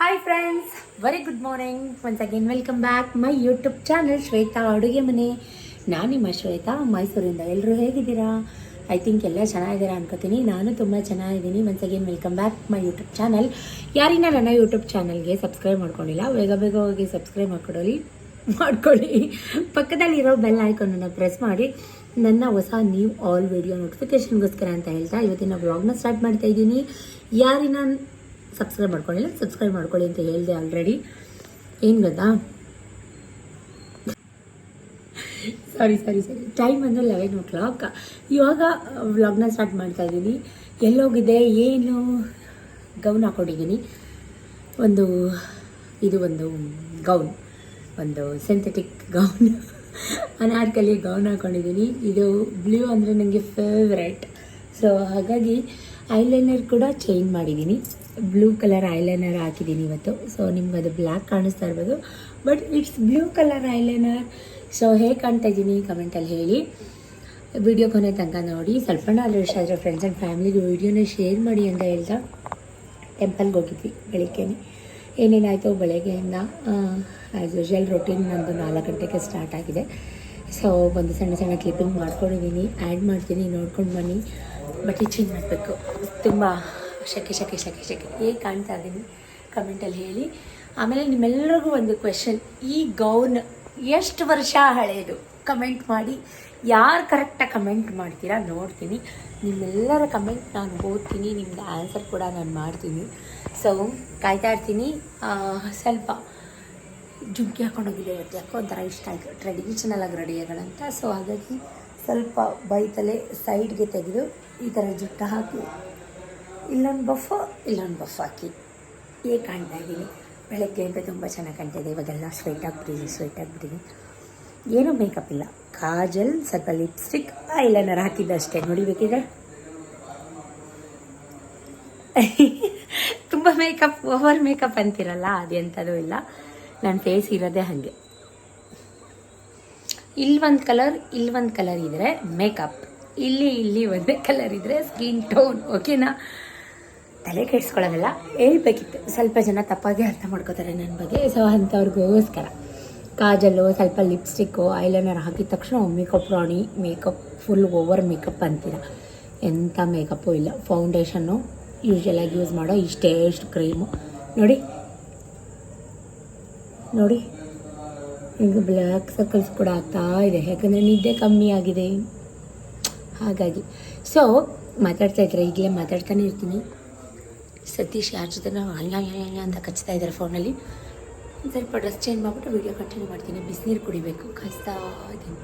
Hi friends very good morning once again welcome back my YouTube channel Shweta ಅಡುಗೆ ಮನೆ ನಾನು ನಿಮ್ಮ ಶ್ವೇತಾ, ಮೈಸೂರಿಂದ ಎಲ್ಲರೂ ಹೇಗಿದ್ದೀರಾ? ಐ ಥಿಂಕ್ ಎಲ್ಲ ಚೆನ್ನಾಗಿದ್ದೀರಾ ಅನ್ಕೋತೀನಿ. ನಾನು ತುಂಬ ಚೆನ್ನಾಗಿದ್ದೀನಿ. Once again welcome back my YouTube channel ಯಾರಿನ ನನ್ನ ಯೂಟ್ಯೂಬ್ ಚಾನಲ್ಗೆ ಸಬ್ಸ್ಕ್ರೈಬ್ ಮಾಡ್ಕೊಂಡಿಲ್ಲ, ಬೇಗ ಬೇಗ ಹೋಗಿ ಸಬ್ಸ್ಕ್ರೈಬ್ ಮಾಡ್ಕೊಳ್ಳಿ ಮಾಡ್ಕೊಳ್ಳಿ ಪಕ್ಕದಲ್ಲಿರೋ ಬೆಲ್ ಐಕನನ್ನು ಪ್ರೆಸ್ ಮಾಡಿ. ನನ್ನ ಹೊಸ ನ್ಯೂ ಆಲ್ ವಿಡಿಯೋ ನೋಟಿಫಿಕೇಷನ್ಗೋಸ್ಕರ ಅಂತ ಹೇಳ್ತಾ ಇವತ್ತಿನ ಬ್ಲಾಗ್ನ ಸ್ಟಾರ್ಟ್ ಮಾಡ್ತಾ ಇದ್ದೀನಿ. ಯಾರಿನ ಸಬ್ಸ್ಕ್ರೈಬ್ ಮಾಡ್ಕೊಳ್ಳಿ ಸಬ್ಸ್ಕ್ರೈಬ್ ಮಾಡ್ಕೊಳ್ಳಿ ಅಂತ ಹೇಳಿದೆ ಆಲ್ರೆಡಿ ಏನು ಗೊತ್ತಾ? ಸಾರಿ ಸಾರಿ ಸರಿ ಟೈಮ್ ಅಂದರೆ ಲೆವೆನ್ ಓ ಕ್ಲಾಕ್ ಇವಾಗ ವ್ಲಾಗ್ನ ಸ್ಟಾರ್ಟ್ ಮಾಡ್ತಾ ಇದ್ದೀನಿ. ಎಲ್ಲೋಗಿದೆ ಏನು ಗೌನ್ ಹಾಕೊಂಡಿದ್ದೀನಿ. ಒಂದು, ಇದು ಒಂದು ಗೌನ್ ಒಂದು ಸಿಂಥೆಟಿಕ್ ಗೌನ್ ಅನಾರ್ಕಲಿ ಗೌನ್ ಹಾಕೊಂಡಿದ್ದೀನಿ. ಇದು ಬ್ಲೂ ಅಂದರೆ ನನಗೆ ಫೇವ್ರೆಟ್ ಸೊ ಹಾಗಾಗಿ ಐಲೈನರ್ ಕೂಡ ಚೇಂಜ್ ಮಾಡಿದ್ದೀನಿ. ಬ್ಲೂ ಕಲರ್ ಐಲೈನರ್ ಹಾಕಿದ್ದೀನಿ ಇವತ್ತು. ಸೊ ನಿಮ್ಗೆ ಅದು ಬ್ಲ್ಯಾಕ್ ಕಾಣಿಸ್ತಾ ಇರ್ಬೋದು. But it's blue colour eyeliner so ಹೇಗೆ ಕಾಣ್ತಾ ಇದ್ದೀನಿ ಕಮೆಂಟಲ್ಲಿ ಹೇಳಿ. ವಿಡಿಯೋ ಕೊನೆ ತನಕ ನೋಡಿ. ಸ್ವಲ್ಪನ ಇಷ್ಟ ಆದರೆ ಫ್ರೆಂಡ್ಸ್ ಆ್ಯಂಡ್ ಫ್ಯಾಮಿಲಿಗೆ ವಿಡಿಯೋನ ಶೇರ್ ಮಾಡಿ ಅಂತ ಹೇಳ್ತಾ ಟೆಂಪಲ್ಗೆ ಹೋಗಿದ್ವಿ ಬೆಳಿಗ್ಗೆನೆ. ಏನೇನಾಯಿತು ಬೆಳಗ್ಗೆಯಿಂದ ಆ್ಯಸ್ ಯೂಶಲ್ ರೊಟೀನ್ ನಂದು ನಾಲ್ಕು ಗಂಟೆಗೆ ಸ್ಟಾರ್ಟ್ ಆಗಿದೆ. ಸೊ ಒಂದು ಸಣ್ಣ ಸಣ್ಣ ಕ್ಲಿಪ್ಪಿಂಗ್ ಮಾಡ್ಕೊಂಡಿದ್ದೀನಿ ಆ್ಯಡ್ ಮಾಡ್ತೀನಿ, ನೋಡ್ಕೊಂಡು ಬನ್ನಿ. ಬಟ್ ಚೇಂಜ್ ಮಾಡಬೇಕು. ತುಂಬ ಶೆಕೆ, ಶಕೆ, ಶೆಕೆ ಶೆಕೆ. ಹೇಗೆ ಕಾಣ್ತಾ ಇದ್ದೀನಿ? ಕಮೆಂಟಲ್ಲಿ ಹೇಳಿ. ಆಮೇಲೆ ನಿಮ್ಮೆಲ್ಲರಿಗೂ ಒಂದು ಕ್ವೆಶನ್ ಈ ಗೌನ್ ಎಷ್ಟು ವರ್ಷ ಹಳೆಯದು ಕಮೆಂಟ್ ಮಾಡಿ. ಯಾರು ಕರೆಕ್ಟಾಗಿ ಕಮೆಂಟ್ ಮಾಡ್ತೀರಾ? ನೋಡ್ತೀನಿ. ನಿಮ್ಮೆಲ್ಲರ ಕಮೆಂಟ್ ನಾನು ಓದ್ತೀನಿ. ನಿಮ್ದು ಆನ್ಸರ್ ಕೂಡ ನಾನು ಮಾಡ್ತೀನಿ. ಸೊ ಕಾಯ್ತಾ ಇರ್ತೀನಿ. ಸ್ವಲ್ಪ ಜುಮ್ಕಿ ಹಾಕೊಂಡೋಗಿದೆ ಇವತ್ತು. ಯಾಕೋ ಒಂಥರ ಇಷ್ಟ ಆಯಿತು. ಟ್ರೆಡಿಷನಲ್ ಆಗಿ ರೆಡಿ ಆಗೋಣಂತ. ಸೊ ಹಾಗಾಗಿ ಸ್ವಲ್ಪ ಬೈತಲೆ ಸೈಡ್ಗೆ ತೆಗೆದು ಈ ಥರ ಜುಟ್ಟ ಹಾಕಿ ಇಲ್ಲೊಂದು ಬಫ್ ಇಲ್ಲೊಂದು ಬಫ್ ಹಾಕಿ. ಹೇಗೆ ಕಾಣ್ತಾ ಇದ್ದೀನಿ. ಬೆಳಗ್ಗೆ ಅಂತ ತುಂಬ ಚೆನ್ನಾಗಿ ಕಾಣ್ತಾ ಇದೆ. ಇವಾಗೆಲ್ಲ ಸ್ವೆಟ್ ಆಗಿಬಿಟ್ಟಿದೆ ಸ್ವೆಟ್ ಆಗಿಬಿಟ್ಟಿದೆ ಏನೂ ಮೇಕಪ್ ಇಲ್ಲ. ಕಾಜಲ್, ಸ್ವಲ್ಪ ಲಿಪ್ಸ್ಟಿಕ್ ಐಲೈನರ್ ಹಾಕಿದ್ದೆ ಅಷ್ಟೇ. ನೋಡಿಬೇಕಿದ್ರೆ ತುಂಬ ಮೇಕಪ್ ಓವರ್ ಮೇಕಪ್ ಅಂತಿರಲ್ಲ ಅದೆಂಥದ್ದು ಇಲ್ಲ. ನನ್ನ ಫೇಸ್ ಇರೋದೇ ಹಾಗೆ. ಇಲ್ಲೊಂದು ಕಲರ್ ಇಲ್ಲೊಂದು ಕಲರ್ ಇದ್ದರೆ ಮೇಕಪ್ ಇಲ್ಲಿ ಇಲ್ಲಿ ಒಂದೇ ಕಲರ್ ಇದ್ದರೆ ಸ್ಕಿನ್ ಟೋನ್ ಓಕೆನಾ ತಲೆ ಕೆಡಿಸ್ಕೊಳ್ಳೋದಲ್ಲ, ಹೇಳ್ಬೇಕಿತ್ತು. ಸ್ವಲ್ಪ ಜನ ತಪ್ಪಾಗಿ ಅರ್ಥ ಮಾಡ್ಕೋತಾರೆ ನನ್ನ ಬಗ್ಗೆ. ಸೊ ಅಂಥವ್ರಿಗೋಸ್ಕರ. ಕಾಜಲ್ಲು, ಸ್ವಲ್ಪ ಲಿಪ್ಸ್ಟಿಕ್ಕು, ಐಲೈನರ್ ಹಾಕಿದ ತಕ್ಷಣ ಮೇಕಪ್ ರಾಣಿ ಮೇಕಪ್ ಫುಲ್ ಓವರ್ ಮೇಕಪ್ ಅಂತೀರ. ಎಂಥ ಮೇಕಪ್ಪು ಇಲ್ಲ. ಫೌಂಡೇಶನ್ನು ಯೂಶ್ವಲಾಗಿ ಯೂಸ್ ಮಾಡೋ ಇಷ್ಟೇ ಇಷ್ಟು ಕ್ರೀಮು ನೋಡಿ. ನೋಡಿ. ಈಗ ಬ್ಲ್ಯಾಕ್ ಸರ್ಕಲ್ಸ್ ಕೂಡ ಆಗ್ತಾ ಇದೆ. ಯಾಕಂದರೆ ನಿದ್ದೆ ಕಮ್ಮಿ ಆಗಿದೆ. ಹಾಗಾಗಿ. ಸೊ ಮಾತಾಡ್ತಾ ಇದ್ರೆ ಈಗಲೇ ಮಾತಾಡ್ತಾನೆ ಇರ್ತೀನಿ. ಸತೀಶ್ ಯಾರ ಜೊತೆ ಅಂತ ಕಚ್ತಾ ಇದ್ದಾರೆ ಫೋನಲ್ಲಿ ಸ್ವಲ್ಪ ಡ್ರೆಸ್ ಚೇಂಜ್ ಮಾಡಿಬಿಟ್ಟು ವೀಡಿಯೋ ಕಂಟಿನ್ಯೂ ಮಾಡ್ತೀನಿ. ಬಿಸಿನೀರು ಕುಡಿಬೇಕು. ಕಾಯಿಸ್ತಾ ಇದ್ದೀನಿ.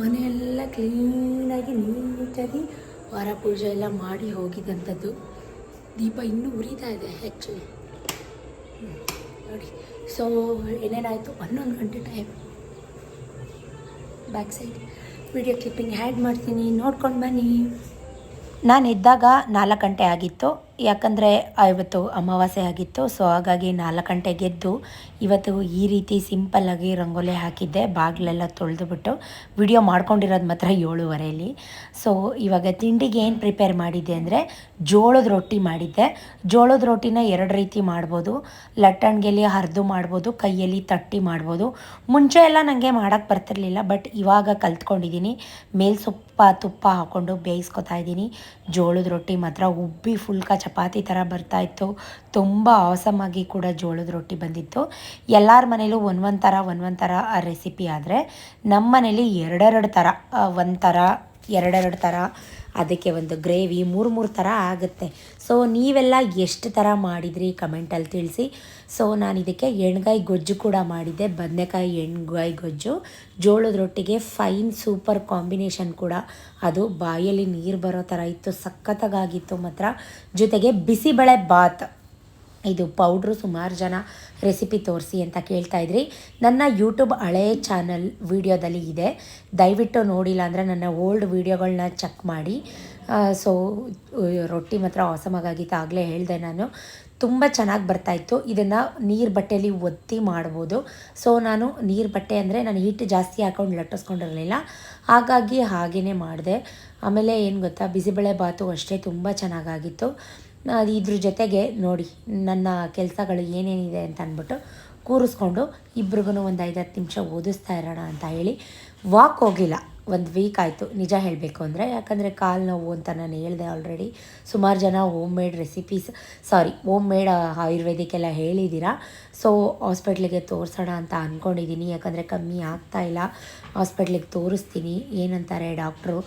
ಮನೆಯೆಲ್ಲ ಕ್ಲೀನಾಗಿ ನೀಟಾಗಿ ವಾರ ಪೂಜೆ ಎಲ್ಲ ಮಾಡಿ ಹೋಗಿದ್ದಂಥದ್ದು. ದೀಪ ಇನ್ನೂ ಉರಿತಾ ಇದೆ ಆ್ಯಕ್ಚುಲಿ ನೋಡಿ. ಸೊ ಏನೇನಾಯಿತು? ಹನ್ನೊಂದು ಗಂಟೆ time back side video clipping add ಮಾಡ್ತೀನಿ. ನೋಡ್ಕೊಂಡು ಬನ್ನಿ. ನಾನು ಇದ್ದಾಗ ನಾಲ್ಕು ಗಂಟೆ ಆಗಿತ್ತು. ಯಾಕಂದರೆ ಇವತ್ತು ಅಮಾವಾಸ್ಯೆ ಆಗಿತ್ತು ಸೊ ಹಾಗಾಗಿ ನಾಲ್ಕು ಗಂಟೆಗೆ ಗೆದ್ದು ಇವತ್ತು ಈ ರೀತಿ ಸಿಂಪಲ್ಲಾಗಿ ರಂಗೋಲಿ ಹಾಕಿದ್ದೆ, ಬಾಗಿಲೆಲ್ಲ ತೊಳೆದುಬಿಟ್ಟು ವಿಡಿಯೋ ಮಾಡ್ಕೊಂಡಿರೋದು ಮಾತ್ರ ಏಳುವರೆಯಲ್ಲಿ. ಸೊ ಇವಾಗ ತಿಂಡಿಗೆ ಏನು ಪ್ರಿಪೇರ್ ಮಾಡಿದ್ದೆ ಅಂದರೆ ಜೋಳದ ರೊಟ್ಟಿ ಮಾಡಿದ್ದೆ. ಜೋಳದ ರೊಟ್ಟಿನ ಎರಡು ರೀತಿ ಮಾಡ್ಬೋದು. ಲಟ್ಟಣಿಗೆಲಿ ಹರಿದು ಮಾಡ್ಬೋದು, ಕೈಯಲ್ಲಿ ತಟ್ಟಿ ಮಾಡ್ಬೋದು. ಮುಂಚೆ ಎಲ್ಲ ನನಗೆ ಮಾಡೋಕ್ಕೆ ಬರ್ತಿರಲಿಲ್ಲ ಬಟ್ ಇವಾಗ ಕಲ್ತ್ಕೊಂಡಿದ್ದೀನಿ. ಮೇಲ್ಸೊಪ್ಪ ತುಪ್ಪ ಹಾಕ್ಕೊಂಡು ಬೇಯಿಸ್ಕೊತಾ ಇದ್ದೀನಿ. ಜೋಳದ ರೊಟ್ಟಿ ಮಾತ್ರ ಉಬ್ಬಿ ಫುಲ್ಕ ಚಪಾತಿ ಥರ ಬರ್ತಾಯಿತ್ತು ತುಂಬ ಆಸಮಾಗಿ ಕೂಡ ಜೋಳದ ರೊಟ್ಟಿ ಬಂದಿತ್ತು. ಎಲ್ಲರ ಮನೇಲೂ ಒಂದೊಂದು ಥರ ಒಂದೊಂದು ಥರ ರೆಸಿಪಿ ಆದರೆ ನಮ್ಮ ಮನೇಲಿ ಎರಡೆರಡು ಥರ ಒಂದು ಥರ, ಎರಡೆರಡು ಥರ, ಅದಕ್ಕೆ ಒಂದು ಗ್ರೇವಿ ಮೂರು ಮೂರು ಥರ ಆಗುತ್ತೆ. ಸೊ ನೀವೆಲ್ಲ ಎಷ್ಟು ಥರ ಮಾಡಿದ್ರಿ ಕಮೆಂಟಲ್ಲಿ ತಿಳಿಸಿ. ಸೊ ನಾನು ಇದಕ್ಕೆ ಎಣ್ಗಾಯಿ ಗೊಜ್ಜು ಕೂಡ ಮಾಡಿದ್ದೆ. ಬದನೆಕಾಯಿ ಎಣ್ಗಾಯಿ ಗೊಜ್ಜು. ಜೋಳದ ರೊಟ್ಟಿಗೆ ಫೈನ್ ಸೂಪರ್ ಕಾಂಬಿನೇಷನ್ ಕೂಡ. ಅದು ಬಾಯಲ್ಲಿ ನೀರು ಬರೋ ಥರ ಇತ್ತು, ಸಖತ್ತಾಗಿತ್ತು ಮಾತ್ರ. ಜೊತೆಗೆ ಬಿಸಿಬಳೆ ಬಾತ್. ಇದು ಪೌಡ್ರು ಸುಮಾರು ಜನ ರೆಸಿಪಿ ತೋರಿಸಿ ಅಂತ ಕೇಳ್ತಾ ಇದ್ರಿ. ನನ್ನ ಯೂಟ್ಯೂಬ್ ಹಳೇ ಚಾನಲ್ ವಿಡಿಯೋದಲ್ಲಿ ಇದೆ. ದಯವಿಟ್ಟು ನೋಡಿಲ್ಲ ಅಂದರೆ ನನ್ನ ಓಲ್ಡ್ ವೀಡಿಯೋಗಳನ್ನ ಚೆಕ್ ಮಾಡಿ. ಸೊ ರೊಟ್ಟಿ ಮಾತ್ರ ಅವಸಮಾಗಿತ್ತು ಆಗಲೇ ಹೇಳಿದೆ ನಾನು. ತುಂಬ ಚೆನ್ನಾಗಿ ಬರ್ತಾಯಿತ್ತು ಇದನ್ನು ನೀರು ಬಟ್ಟೆಯಲ್ಲಿ ಒತ್ತಿ ಮಾಡ್ಬೋದು. ಸೊ ನಾನು ನೀರು ಬಟ್ಟೆ ಅಂದರೆ ನಾನು ಹಿಟ್ಟು ಜಾಸ್ತಿ ಹಾಕೊಂಡು ಲಟ್ಟಿಸ್ಕೊಂಡಿರಲಿಲ್ಲ. ಹಾಗಾಗಿ ಹಾಗೇ ಮಾಡಿದೆ. ಆಮೇಲೆ ಏನು ಗೊತ್ತಾ, ಬಿಸಿಬೇಳೆ ಬಾತು ಅಷ್ಟೇ ತುಂಬ ಚೆನ್ನಾಗಾಗಿತ್ತು. ಅದು ಇದ್ರ ಜೊತೆಗೆ ನೋಡಿ, ನನ್ನ ಕೆಲಸಗಳು ಏನೇನಿದೆ ಅಂತ ಅಂದ್ಬಿಟ್ಟು ಕೂರಿಸ್ಕೊಂಡು ಇಬ್ರಿಗೂ ಒಂದು ಐದು ಹತ್ತು ನಿಮಿಷ ಓದಿಸ್ತಾ ಇರೋಣ ಅಂತ ಹೇಳಿ ವಾಕ್ ಹೋಗಿಲ್ಲ. ಒಂದು ವೀಕ್ ಆಯಿತು. ನಿಜ ಹೇಳಬೇಕು ಅಂದರೆ, ಯಾಕಂದರೆ ಕಾಲು ನೋವು ಅಂತ ನಾನು ಹೇಳಿದೆ ಆಲ್ರೆಡಿ ಸುಮಾರು ಜನ home made recipes sorry home made Ayurvedic ಎಲ್ಲ ಹೇಳಿದ್ದೀರಾ ಸೊ ಹಾಸ್ಪಿಟ್ಲಿಗೆ ತೋರಿಸೋಣ ಅಂತ ಅಂದ್ಕೊಂಡಿದ್ದೀನಿ ಯಾಕಂದರೆ ಕಮ್ಮಿ ಆಗ್ತಾ ಇಲ್ಲ. ಹಾಸ್ಪಿಟ್ಲಿಗೆ ತೋರಿಸ್ತೀನಿ. ಏನಂತಾರೆ ಡಾಕ್ಟ್ರು